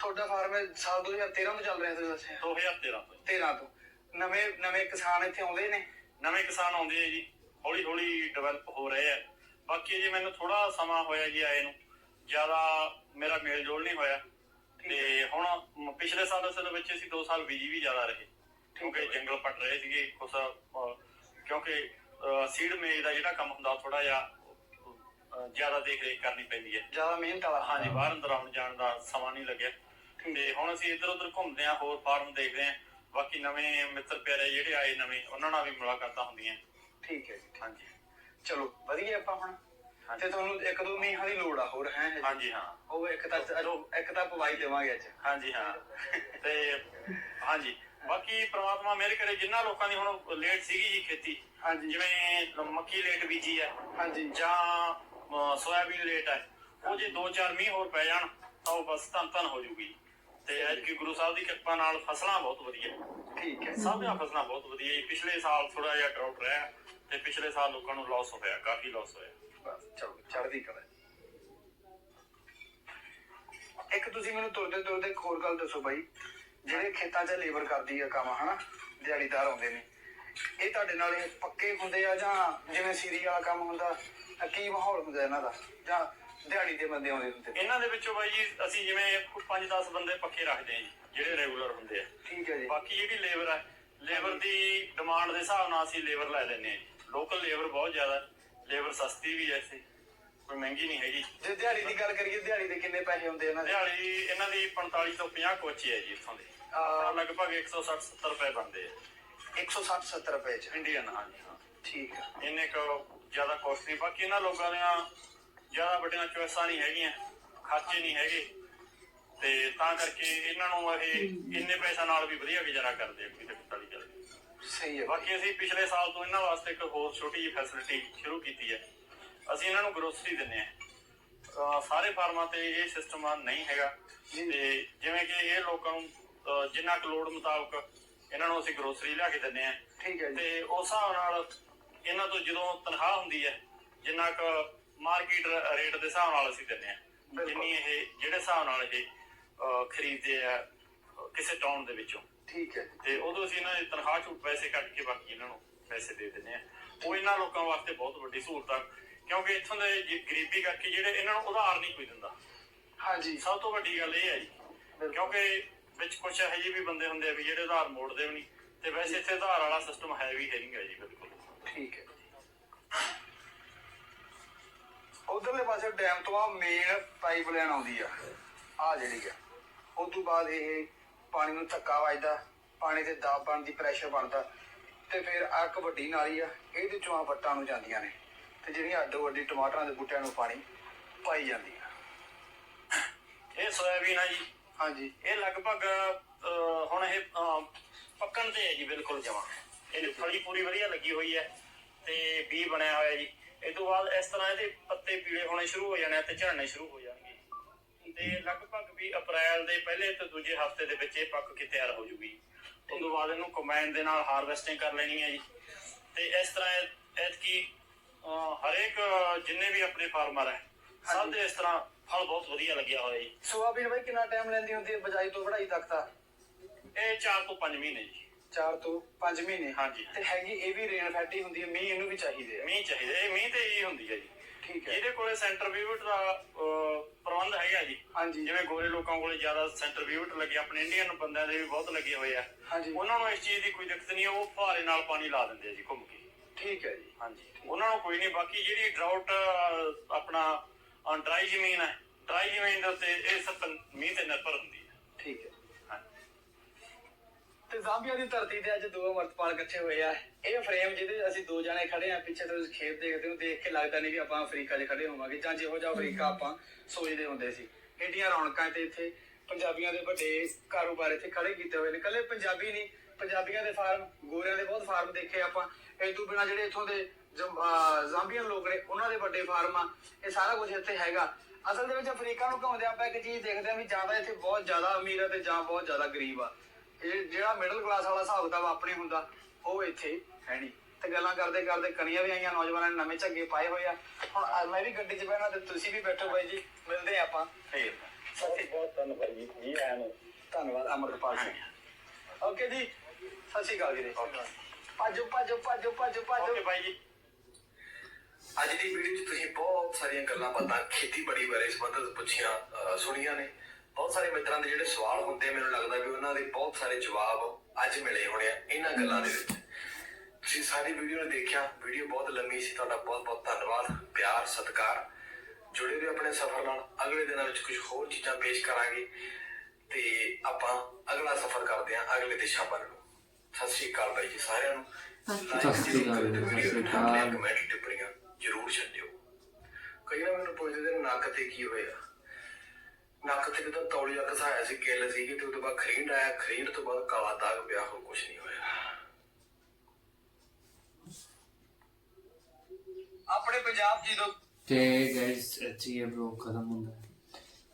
ਤੁਹਾਡਾ ਫਾਰਮ ਸਾਲ 2013 ਤੋਂ ਚੱਲ ਰਿਹਾ ਤੁਸੀਂ ਦੱਸਿਆ 2013 ਤੋਂ। 13 ਤੋਂ। ਨਵੇਂ ਨਵੇਂ ਕਿਸਾਨ ਇੱਥੇ ਆਉਂਦੇ ਨੇ? ਨਵੇਂ ਕਿਸਾਨ ਆਉਂਦੇ ਆ ਜੀ। ਹੌਲੀ ਹੌਲੀ ਡਿਵੈਲਪ ਹੋ ਰਹੇ ਆ। ਬਾਕੀ ਜੇ ਮੈਨੂੰ ਥੋੜਾ ਸਮਾਂ ਹੋਇਆ ਜੀ ਆਏ ਨੂੰ। ਜ਼ਿਆਦਾ ਮੇਰਾ ਮੇਲ ਜੋਲ ਨਹੀਂ ਹੋਇਆ। ਤੇ ਹੁਣ ਪਿਛਲੇ ਸਾਲ ਅਸਲ ਵਿੱਚ ਅਸੀਂ 2 ਸਾਲ ਬਿਜ਼ੀ ਵੀ ਜ਼ਿਆਦਾ ਰਹੇ। ਕਿਉਂਕਿ ਜੰਗਲ ਪੱਟ ਰਹੇ ਸੀਗੇ ਕੁਛ ਕਿਉਂਕਿ ਸੀਡ ਮੇਜ ਦਾ ਜਿਹੜਾ ਕੰਮ ਹੁੰਦਾ ਥੋੜਾ ਜਿਹਾ ਜ਼ਿਆਦਾ ਦੇਖ ਰੇਖ ਕਰਨੀ ਪੈਂਦੀ ਹੈ। ਜ਼ਿਆਦਾ ਮਿਹਨਤ ਵਾਲਾ। ਹਾਂਜੀ ਬਾਹਰ ਅੰਦਰ ਆਉਣ ਜਾਣ ਦਾ ਸਮਾਂ ਨਹੀਂ ਲੱਗਿਆ। ਤੇ ਹੁਣ ਅਸੀਂ ਇੱਧਰ ਉੱਧਰ ਘੁੰਮਦੇ ਆ ਹੋਰ ਫਾਰਮ ਦੇਖਦੇ ਆ ਬਾਕੀ ਨਵੇਂ ਮਿੱਤਰ ਪਿਆਰੇ ਜਿਹੜੇ ਆਏ ਨਵੇਂ ਉਹਨਾਂ ਨਾਲ ਵੀ ਮੁਲਾਕਾਤਾਂ ਹੁੰਦੀਆਂ। ਠੀਕ ਹੈ ਜੀ ਹਾਂਜੀ। ਚਲੋ ਵਧੀਆ ਆਪਾਂ ਹੁਣ। ਤੇ ਤੁਹਾਨੂੰ ਇੱਕ ਦੋ ਮੀਂਹਾਂ ਦੀ ਲੋੜ ਆ ਹੋਰ ਹੈ ਹਾਂਜੀ? ਹਾਂ। ਉਹ ਇੱਕ ਤਾਂ ਇੱਕ ਤਾਂ ਪਵਾਈ ਦੇਵਾਂਗੇ ਅੱਜ। ਹਾਂਜੀ ਹਾਂ। ਤੇ ਹਾਂਜੀ। ਬਾਕੀ ਪ੍ਰਮਾਤਮਾ ਮਿਹਰ ਕਰੇ ਜਿਨ੍ਹਾਂ ਲੋਕਾਂ ਦੀ ਹੁਣ ਲੇਟ ਸੀਗੀ ਜੀ ਖੇਤੀ ਹਾਂਜੀ। ਜਿਵੇਂ ਮੱਕੀ ਲੇਟ ਬੀਜੀ ਹੈ ਹਾਂਜੀ। ਜਾਂ ਸੋਇਆਬੀਨ ਲੇਟ ਹੈ ਉਹ ਜੇ 2-4 ਮੀਂਹ ਹੋਰ ਪੈ ਜਾਣ ਤਾਂ ਉਹ ਬਸ ਧੰਨ ਧੰਨ ਹੋ ਜੂਗੀ। ਤੇ ਅੱਜ ਕੀ ਗੁਰੂ ਸਾਹਿਬ ਦੀ ਕਿਰਪਾ ਨਾਲ ਫਸਲਾਂ ਬਹੁਤ ਵਧੀਆ। ਠੀਕ ਹੈ। ਸਭ ਦੀਆਂ ਫਸਲਾਂ ਬਹੁਤ ਵਧੀਆ। ਜੀ ਪਿਛਲੇ ਸਾਲ ਥੋੜਾ ਜਿਹਾ ਡਰਾਊਟ ਰਿਹਾ ਤੇ ਪਿਛਲੇ ਸਾਲ ਲੋਕਾਂ ਨੂੰ ਲਾਸ ਹੋਇਆ ਕਾਫੀ ਲਾਸ ਹੋਇਆ। ਬਸ ਚਲੋ ਚੜ੍ਹਦੀ ਕਲਾ ਇੱਕ ਤੁਸੀਂ ਮੈਨੂੰ ਤੁਰਦੇ ਤੁਰਦੇ ਇੱਕ ਹੋਰ ਗੱਲ ਦੱਸੋ ਬਾਈ। ਜਿਹੜੇ ਖੇਤਾਂ 'ਚ ਲੇਬਰ ਕਰਦੀ ਆ ਕੰਮ ਹਨਾ? ਦਿਹਾੜੀਦਾਰ ਆਉਂਦੇ ਨੇ। ਇਹ ਤੁਹਾਡੇ ਨਾਲ ਇਹ ਪੱਕੇ ਹੁੰਦੇ ਆ ਜਾਂ ਜਿਵੇਂ ਸੀਰੀ ਵਾਲਾ ਕੰਮ ਹੁੰਦਾ ਅਹ ਕੀ ਮਾਹੌਲ ਹੁੰਦਾ ਇਹਨਾਂ ਦਾ? ਜਾਂ ਦਿਹਾੜੀ ਦੇ ਬੰਦੇ ਆਉਂਦੇ ਹੁੰਦੇ। ਇਹਨਾਂ ਦੇ ਵਿੱਚੋਂ ਬਾਈ ਜੀ ਅਸੀਂ ਜਿਵੇਂ 5-10 ਬੰਦੇ ਪੱਕੇ ਰੱਖਦੇ ਹਾਂ ਜੀ ਜਿਹੜੇ ਰੈਗੂਲਰ ਹੁੰਦੇ ਆ। ਠੀਕ ਹੈ ਜੀ। ਬਾਕੀ ਜਿਹੜੀ ਲੇਬਰ ਹੈ ਲੇਬਰ ਦੀ ਡਿਮਾਂਡ ਦੇ ਹਿਸਾਬ ਨਾਲ ਅਸੀਂ ਲੇਬਰ ਲੈ ਲੈਂਦੇ ਹਾਂ ਲੋਕਲ ਲੇਬਰ ਬਹੁਤ ਜ਼ਿਆਦਾ ਲੇਬਰ ਸਸਤੀ ਵੀ ਹੈ ਇੱਥੇ ਕੋਈ ਮਹਿੰਗੀ ਨਹੀਂ ਹੈਗੀ। ਜੇ ਦਿਹਾੜੀ ਦੀ ਗੱਲ ਕਰੀਏ ਦਿਹਾੜੀ ਦੇ ਕਿੰਨੇ ਪੈਸੇ ਹੁੰਦੇ ਇਹਨਾਂ ਦੇ? ਦਿਹਾੜੀ ਇਹਨਾਂ ਦੀ 45 ਤੋਂ 50 ਕੋਚੀ ਹੈ ਜੀ ਇੱਥੋਂ ਦੇ। ਅਹ ਲਗਭਗ 160 70 ਰੁਪਏ ਬਣਦੇ ਆ। 160 70 ਰੁਪਏ 'ਚ। ਇੰਡੀਅਨ ਹਾਂਜੀ ਹਾਂ। ਠੀਕ ਆ। ਇੰਨੇ ਕੁ ਜ਼ਿਆਦਾ ਕੋਸਟ ਨਹੀਂ। ਬਾਕੀ ਇਹਨਾਂ ਲੋਕਾਂ ਦੀਆਂ ਜ਼ਿਆਦਾ ਵੱਡੀਆਂ ਚੋਇਸਾਂ ਨਹੀਂ ਹੈਗੀਆਂ ਖਰਚੇ ਨਹੀਂ ਹੈਗੇ। ਤੇ ਤਾਂ ਕਰਕੇ ਇਹਨਾਂ ਨੂੰ ਇਹ ਇੰਨੇ ਪੈਸਾ ਨਾਲ ਵੀ ਵਧੀਆ ਗੁਜ਼ਾਰਾ ਕਰਦੇ ਆ ਕੋਈ ਦਿੱਕਤ ਵਾਲੀ ਗੱਲ ਨਹੀਂ ਸਹੀ ਹੈ। ਬਾਕੀ ਅਸੀਂ ਪਿਛਲੇ ਸਾਲ ਤੋਂ ਇਹਨਾਂ ਵਾਸਤੇ ਇੱਕ ਹੋਰ ਛੋਟੀ ਜਿਹੀ ਫੈਸਿਲਿਟੀ ਸ਼ੁਰੂ ਕੀਤੀ ਹੈ। ਅਸੀਂ ਇਹਨਾਂ ਨੂੰ ਗਰੋਸਰੀ ਦਿੰਦੇ ਆ ਸਾਰੇ ਫਾਰਮਾਂ ਤੇ ਇਹ ਸਿਸਟਮ ਨਹੀਂ ਹੈਗਾ। ਤੇ ਜਿਵੇਂ ਕਿ ਇਹ ਲੋਕਾਂ ਨੂੰ ਅਹ, ਜਿੰਨਾ ਕੁ ਲੋੜ ਮੁਤਾਬਕ ਇਹਨਾਂ ਨੂੰ ਅਸੀਂ ਗਰੋਸਰੀ ਲਿਆ ਕੇ ਦਿੰਦੇ ਆ ਠੀਕ ਹੈ ਜੀ। ਤੇ ਉਸ ਹਿਸਾਬ ਨਾਲ ਇਹਨਾਂ ਤੋਂ ਜਦੋਂ ਤਨਖਾਹ ਹੁੰਦੀ ਹੈ ਜਿੰਨਾ ਕੁ ਮਾਰਕੀਟ ਰੇਟ ਦੇ ਹਿਸਾਬ ਨਾਲ ਅਸੀਂ ਦਿੰਦੇ ਆ। ਜਿੰਨੀ ਇਹ ਜਿਹੜੇ ਹਿਸਾਬ ਨਾਲ ਇਹ ਖਰੀਦਦੇ ਆ ਕਿਸੇ ਟਾਊਨ ਦੇ ਵਿੱਚੋਂ। ਠੀਕ ਹੈ। ਤੇ ਉਦੋਂ ਅਸੀਂ ਇਹਨਾਂ ਦੀ ਤਨਖਾਹ ਚੋਂ ਪੈਸੇ ਕੱਟ ਕੇ ਬਾਕੀ ਇਹਨਾਂ ਨੂੰ ਪੈਸੇ ਦੇ ਦਿੰਦੇ ਆ ਉਹ ਇਹਨਾਂ ਲੋਕਾਂ ਵਾਸਤੇ ਬਹੁਤ ਵੱਡੀ ਸਹੂਲਤ ਆ ਕਿਉਂਕਿ ਇੱਥੋਂ ਦੇ ਗਰੀਬੀ ਕਰਕੇ ਜਿਹੜੇ ਇਹਨਾਂ ਨੂੰ ਉਧਾਰ ਨਹੀਂ ਕੋਈ ਦਿੰਦਾ। ਹਾਂਜੀ। ਸਭ ਤੋਂ ਵੱਡੀ ਗੱਲ ਇਹ ਹੈ ਜੀ ਕਿਉਂਕਿ ਵਿੱਚ ਕੁਝ ਇਹੋ ਜਿਹੇ ਵੀ ਬੰਦੇ ਹੁੰਦੇ ਆ ਵੀ ਜਿਹੜੇ ਉਧਾਰ ਮੋੜਦੇ ਵੀ ਨਹੀਂ। ਤੇ ਵੈਸੇ ਇੱਥੇ ਉਧਾਰ ਵਾਲਾ ਸਿਸਟਮ ਹੈ ਵੀ ਹੈ ਨਹੀਂਗਾ ਜੀ ਬਿਲਕੁਲ। ਠੀਕ ਹੈ। ਉਧਰਲੇ ਪਾਸੇ ਡੈਮ ਤੋਂ ਆ ਮੇਨ ਪਾਈਪ ਲਾਈਨ ਆਉਂਦੀ ਆ। ਆ ਜਿਹੜੀ ਆ। ਉਸ ਤੋਂ ਬਾਅਦ ਇਹ ਪਾਣੀ ਨੂੰ ਧੱਕਾ ਵੱਜਦਾ ਪਾਣੀ ਦੇ ਦਾਬ ਬਣਦੀ ਪ੍ਰੈਸ਼ਰ ਬਣਦਾ ਤੇ ਫਿਰ ਆ ਵੱਡੀ ਨਾਲੀ ਆ ਇਹਦੇ ਚੋਂ ਆ ਵੱਟਾਂ ਨੂੰ ਜਾਂਦੀਆਂ ਨੇ। ਤੇ ਜਿਹੜੀਆਂ ਅੱਡੋ ਵੱਡੀ ਟਮਾਟਰਾਂ ਦੇ ਬੂਟਿਆਂ ਨੂੰ ਪਾਣੀ ਪਾਈ ਜਾਂਦੀ ਆ। ਇਹ ਸੋਇਆਬੀਨ ਆ ਜੀ। ਹਾਂਜੀ। ਇਹ ਲਗਭਗ ਅਹ, ਹੁਣ ਇਹ ਅਹ, ਪੱਕਣ ਤੇ ਹੈ ਜੀ ਬਿਲਕੁਲ ਜਮਾ। ਇਹਦੀ ਫਲੀ ਪੂਰੀ ਵਧੀਆ ਲੱਗੀ ਹੋਈ ਹੈ ਤੇ ਬੀ ਬਣਿਆ ਹੋਇਆ ਜੀ। ਇਹ ਤੋਂ ਬਾਅਦ ਇਸ ਤਰ੍ਹਾਂ ਇਹਦੇ ਪੱਤੇ ਪੀਲੇ ਹੋਣੇ ਸ਼ੁਰੂ ਹੋ ਜਾਣੇ ਤੇ ਝੜਨੇ ਸ਼ੁਰੂ ਹੋ ਜਾਣਗੇ। ਤੇ ਲਗਭਗ ਵੀ ਅਪ੍ਰੈਲ ਦੇ ਪਹਿਲੇ ਤੇ ਦੂਜੇ ਹਫ਼ਤੇ ਦੇ ਵਿੱਚ ਇਹ ਪੱਕ ਕੇ ਤਿਆਰ ਹੋ ਜੂਗੀ। ਉਸ ਤੋਂ ਬਾਅਦ ਇਹਨੂੰ ਕੰਬਾਈਨ ਦੇ ਨਾਲ ਹਾਰਵੈਸਟਿੰਗ ਕਰ ਲੈਣੀ ਹੈ ਜੀ। ਤੇ ਇਸ ਤਰ੍ਹਾਂ ਇਹ- ਅਹ, ਹਰੇਕ ਜਿੰਨੇ ਵੀ ਆਪਣੇ ਫਾਰਮਰ ਹੈ ਸਭ ਦੇ ਇਸ ਤਰ੍ਹਾਂ ਫਲ ਬਹੁਤ ਵਧੀਆ ਲੱਗਿਆ ਹੋਇਆ ਜੀ। ਸੋਆਬੀਨ ਬਾਈ ਕਿੰਨਾ ਟਾਈਮ ਲੈਂਦੀ ਹੁੰਦੀ ਹੈ ਬਜਾਈ ਤੋਂ ਵਢਾਈ ਤੱਕ ਤਾਂ? ਇਹ 4 ਤੋਂ 5 ਮਹੀਨੇ ਜੀ। 4 ਤੋਂ 5 ਮਹੀਨੇ। ਹਾਂਜੀ। ਤੇ ਹੈਗੀ ਇਹ ਵੀ ਰੇਨ ਫੈਟੀ ਹੁੰਦੀ ਹੈ ਮੀਂਹ ਇਹਨੂੰ ਵੀ ਚਾਹੀਦੇ ਆ। ਮੀਂਹ ਚਾਹੀਦਾ ਇਹ ਮੀਂਹ ਤੇ ਹੀ ਹੁੰਦੀ ਹੈ ਜੀ। ਠੀਕ ਹੈ। ਇਹਦੇ ਕੋਲੇ ਸੈਂਟਰ ਵਿਊਟ ਦਾ ਅਹ, ਪ੍ਰਬੰਧ ਹੈਗਾ ਜੀ। ਹਾਂਜੀ। ਜਿਵੇਂ ਗੋਰੇ ਲੋਕਾਂ ਕੋਲੇ ਜ਼ਿਆਦਾ ਸੈਂਟਰ ਵਿਊਟ ਲੱਗੇ ਆਪਣੇ ਇੰਡੀਅਨ ਬੰਦਿਆਂ ਦੇ ਵੀ ਬਹੁਤ ਲੱਗੇ ਹੋਏ ਆ। ਹਾਂਜੀ। ਉਹਨਾਂ ਨੂੰ ਇਸ ਚੀਜ਼ ਦੀ ਕੋਈ ਦਿੱਕਤ ਨਹੀਂ ਉਹ ਫੁਹਾਰੇ ਨਾਲ ਪਾਣੀ ਲਾ ਦਿੰਦੇ ਆ ਜੀ ਘੁੰਮ ਕੇ। ਠੀਕ ਹੈ ਜੀ। ਹਾਂਜੀ। ਉਹਨਾਂ ਨੂੰ ਕੋਈ ਨਹੀਂ ਬਾਕੀ ਜਿਹੜੀ ਡਰਾਊਟ ਆਪਣਾ ਡਰਾਈ ਜ਼ਮੀਨ ਹੈ ਡਰਾਈ ਜ਼ਮੀਨ ਦੇ ਉੱਤੇ ਇਹ ਸਭ ਮੀਂਹ ਤੇ ਨਿਰਭਰ ਹੁੰਦੀ ਹੈ। ਠੀਕ ਹੈ। ਤੇ ਜ਼ਾਂਬੀਆ ਦੀ ਧਰਤੀ ਤੇ ਅੱਜ ਦੋ ਅਮਰਤਪਾਲ ਇਕੱਠੇ ਹੋਏ ਆ। ਇਹ ਫਰੇਮ ਜਿਹਦੇ ਅਸੀਂ ਦੋ ਜਣੇ ਖੜੇ ਆ ਪਿੱਛੇ ਤੁਸੀਂ ਖੇਤ ਦੇਖਦੇ ਹੋ ਦੇਖ ਕੇ ਲੱਗਦਾ ਨਹੀਂ ਵੀ ਆਪਾਂ ਅਫਰੀਕਾ 'ਚ ਖੜੇ ਹੋਵਾਂਗੇ ਜਾਂ ਜਿਹੋ ਜਿਹਾ ਅਫਰੀਕਾ ਆਪਾਂ ਸੋਚਦੇ ਹੁੰਦੇ ਸੀ। ਏਡੀਆਂ ਰੌਣਕਾਂ ਤੇ ਇੱਥੇ ਪੰਜਾਬੀਆਂ ਦੇ ਵੱਡੇ ਕਾਰੋਬਾਰ ਇੱਥੇ ਖੜੇ ਕੀਤੇ ਹੋਏ ਨੇ। ਕੱਲੇ ਪੰਜਾਬੀ ਨਹੀਂ ਪੰਜਾਬੀਆਂ ਦੇ ਫਾਰਮ ਗੋਰਿਆਂ ਦੇ ਬਹੁਤ ਫਾਰਮ ਦੇਖੇ ਆਪਾਂ। ਇਹ ਤੋਂ ਬਿਨਾ ਜਿਹੜੇ ਇੱਥੋਂ ਦੇ ਜ਼ਾਂਬੀਅਨ ਲੋਕ ਨੇ ਉਹਨਾਂ ਦੇ ਵੱਡੇ ਫਾਰਮ ਆ। ਇਹ ਸਾਰਾ ਕੁਝ ਇੱਥੇ ਹੈਗਾ। ਅਸਲ ਦੇ ਵਿੱਚ ਅਫਰੀਕਾ ਨੂੰ ਘੁੰਮਦੇ ਆਪਾਂ ਇੱਕ ਚੀਜ਼ ਦੇਖਦੇ ਆ ਵੀ ਜਾਂ ਤਾਂ ਇੱਥੇ ਬਹੁਤ ਜ਼ਿਆਦਾ ਅਮੀਰ ਆ ਤੇ ਜਾਂ ਬਹੁਤ ਜ਼ਿਆਦਾ ਗਰੀਬ ਆ। ਇਹ ਜਿਹੜਾ ਮਿਡਲ ਕਲਾਸ ਵਾਲਾ ਹਿਸਾਬ ਕਿਤਾਬ ਆਪਣੇ ਹੁੰਦਾ ਉਹ ਇੱਥੇ ਹੈ ਨਹੀਂ। ਤੇ ਗੱਲਾਂ ਕਰਦੇ ਕਰਦੇ ਕਣੀਆਂ ਵੀ ਆਈਆਂ ਨੌਜਵਾਨਾਂ ਨੇ ਨਵੇਂ ਝੱਗੇ ਪਾਏ ਹੋਏ ਆ। ਹੁਣ ਮੈਂ ਵੀ ਗੱਡੀ 'ਚ ਬਹਿਣਾ ਤੇ ਤੁਸੀਂ ਵੀ ਬੈਠੋ ਬਾਈ ਜੀ ਮਿਲਦੇ ਆ ਆਪਾਂ। ਫੇਰ। ਸਤਿ ਬਹੁਤ ਧੰਨਵਾਦ ਜੀ ਜੀ ਆਇਆਂ ਨੂੰ। ਧੰਨਵਾਦ ਅਮਰਪਾਲ ਸਿੰਘ। ਓਕੇ ਜੀ ਸਤਿ ਸ਼੍ਰੀ ਅਕਾਲ ਵੀਰੇ। ਭਾਜੋ ਭਾਜੋ ਭਾਜੋ ਭਾਜੋ ਭਾਜੋ। ਓਕੇ ਬਾਈ ਜੀ। ਅੱਜ ਦੀ ਵੀਡੀਓ 'ਚ ਤੁਸੀਂ ਬਹੁਤ ਸਾਰੀਆਂ ਗੱਲਾਂ ਬਾਤਾਂ ਖੇਤੀਬਾੜੀ ਬਾਰੇ ਸੰਬੰਧਿਤ ਪੁੱਛੀਆਂ ਸੁਣੀਆਂ ਨੇ। ਬਹੁਤ ਸਾਰੇ ਮਿੱਤਰਾਂ ਦੇ ਜਿਹੜੇ ਸਵਾਲ ਹੁੰਦੇ ਮੈਨੂੰ ਲੱਗਦਾ ਵੀ ਉਹਨਾਂ ਦੇ ਬਹੁਤ ਸਾਰੇ ਜਵਾਬ ਅੱਜ ਮਿਲੇ ਹੋਣੇ ਆ ਇਹਨਾਂ ਗੱਲਾਂ ਦੇ ਵਿੱਚ। ਤੁਸੀਂ ਸਾਰੀ ਵੀਡੀਓ ਨੂੰ ਦੇਖਿਆ ਵੀਡੀਓ ਬਹੁਤ ਲੰਮੀ ਸੀ ਤੁਹਾਡਾ ਬਹੁਤ ਬਹੁਤ ਧੰਨਵਾਦ ਪਿਆਰ ਸਤਿਕਾਰ। ਜੁੜੇ ਰਹੋ ਆਪਣੇ ਸਫ਼ਰ ਨਾਲ ਅਗਲੇ ਦਿਨਾਂ ਵਿੱਚ ਕੁਝ ਹੋਰ ਚੀਜ਼ਾਂ ਪੇਸ਼ ਕਰਾਂਗੇ ਤੇ ਆਪਾਂ ਅਗਲਾ ਸਫ਼ਰ ਕਰਦੇ ਹਾਂ ਅਗਲੇ ਦਿਸ਼ਾ ਵੱਲ ਨੂੰ। ਸਤਿ ਸ਼੍ਰੀ ਅਕਾਲ ਬਾਈ ਜੀ ਸਾਰਿਆਂ ਨੂੰ। ਸਤਿ ਸ਼੍ਰੀ ਅਕਾਲ। ਜੀ, ਸਤਿ ਸ਼੍ਰੀ ਅਕਾਲ। ਕਮੈਂਟ ਟਿੱਪਣੀਆਂ ਜ਼ਰੂਰ ਛੱਡਿਓ। ਕਈ ਨਾ ਮੈਨੂੰ ਪੁੱਛਦੇ ਨੇ ਨੱਕ ਤੇ ਕੀ ਹੋਇਆ? ਨੱਕ ਤੇ ਤਾਂ ਤੌਲੀਆ ਘਸਾਇਆ ਸੀ ਕਿੱਲ ਸੀਗੀ ਤੇ ਉਹ ਬਾਅਦ ਖਰੀਂਡ ਆਇਆ ਖਰੀਂਡ ਤੋਂ ਬਾਅਦ ਕਾਲਾ ਦਾਗ ਪਿਆ, ਹੋਰ ਕੁਝ ਨਹੀਂ ਹੋਇਆ। ਆਪਣੇ ਪੰਜਾਬ ਜਦੋਂ ਤੇ। ਗਾਇਸ ਇੱਥੇ ਇਹ ਵਲੌਗ ਖਤਮ ਹੁੰਦਾ ਹੈ।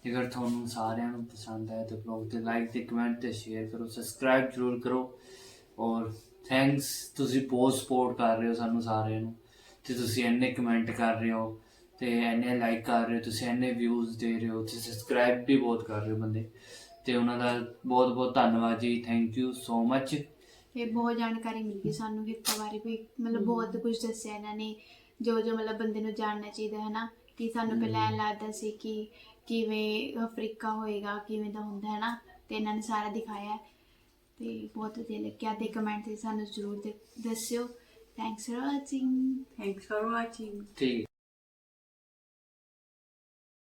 ਜੇਕਰ ਤੁਹਾਨੂੰ ਸਾਰਿਆਂ ਨੂੰ ਪਸੰਦ ਆਇਆ ਤਾਂ ਵਲੌਗ ਤੇ ਲਾਈਕ ਤੇ ਕਮੈਂਟ ਤੇ ਸ਼ੇਅਰ ਕਰੋ ਸਬਸਕ੍ਰਾਈਬ ਜ਼ਰੂਰ ਕਰੋ। ਔਰ ਥੈਂਕਸ ਤੁਸੀਂ ਬਹੁਤ ਸਪੋਰਟ ਕਰ ਰਹੇ ਹੋ ਸਾਨੂੰ ਸਾਰਿਆਂ ਨੂੰ। ਤੇ ਤੁਸੀਂ ਇੰਨੇ ਕਮੈਂਟ ਕਰ ਰਹੇ ਹੋ ਤੇ ਇੰਨੇ ਲਾਈਕ ਕਰ ਰਹੇ ਹੋ ਤੁਸੀਂ ਇੰਨੇ ਵਿਊਜ਼ ਦੇ ਰਹੇ ਹੋ ਤੇ ਸਬਸਕ੍ਰਾਈਬ ਵੀ ਬਹੁਤ ਕਰ ਰਹੇ ਹੋ ਬੰਦੇ। ਤੇ ਉਹਨਾਂ ਦਾ ਬਹੁਤ ਬਹੁਤ ਧੰਨਵਾਦ ਜੀ ਥੈਂਕ ਯੂ ਸੋ ਮੱਚ ਇਹ ਬਹੁਤ ਜਾਣਕਾਰੀ ਮਿਲੀ ਸਾਨੂੰ ਕਿਰਪਾ ਬਾਰੇ ਵੀ ਮਤਲਬ ਬਹੁਤ ਕੁਝ ਦੱਸਿਆ ਇਹਨਾਂ ਨੇ ਜੋ ਜੋ ਮਤਲਬ ਬੰਦੇ ਨੂੰ ਜਾਣਨਾ ਚਾਹੀਦਾ ਹੈ ਨਾ ਕਿ ਸਾਨੂੰ ਪਹਿਲਾਂ ਐਂ ਲੱਗਦਾ ਸੀ ਕਿ ਕਿਵੇਂ ਅਫਰੀਕਾ ਹੋਏਗਾ ਕਿਵੇਂ ਦਾ ਹੁੰਦਾ ਹੈ ਨਾ ਤੇ ਇਹਨਾਂ ਨੇ ਸਾਰਾ ਦਿਖਾਇਆ ਹੈ। ਤੇ ਬਹੁਤ ਵਧੀਆ ਲੱਗਿਆ ਤੇ ਕਮੈਂਟ ਤੇ ਸਾਨੂੰ ਜ਼ਰੂਰ ਦੇ- ਦੱਸਿਓ। Thanks for watching Thanks for watching. ਠੀਕ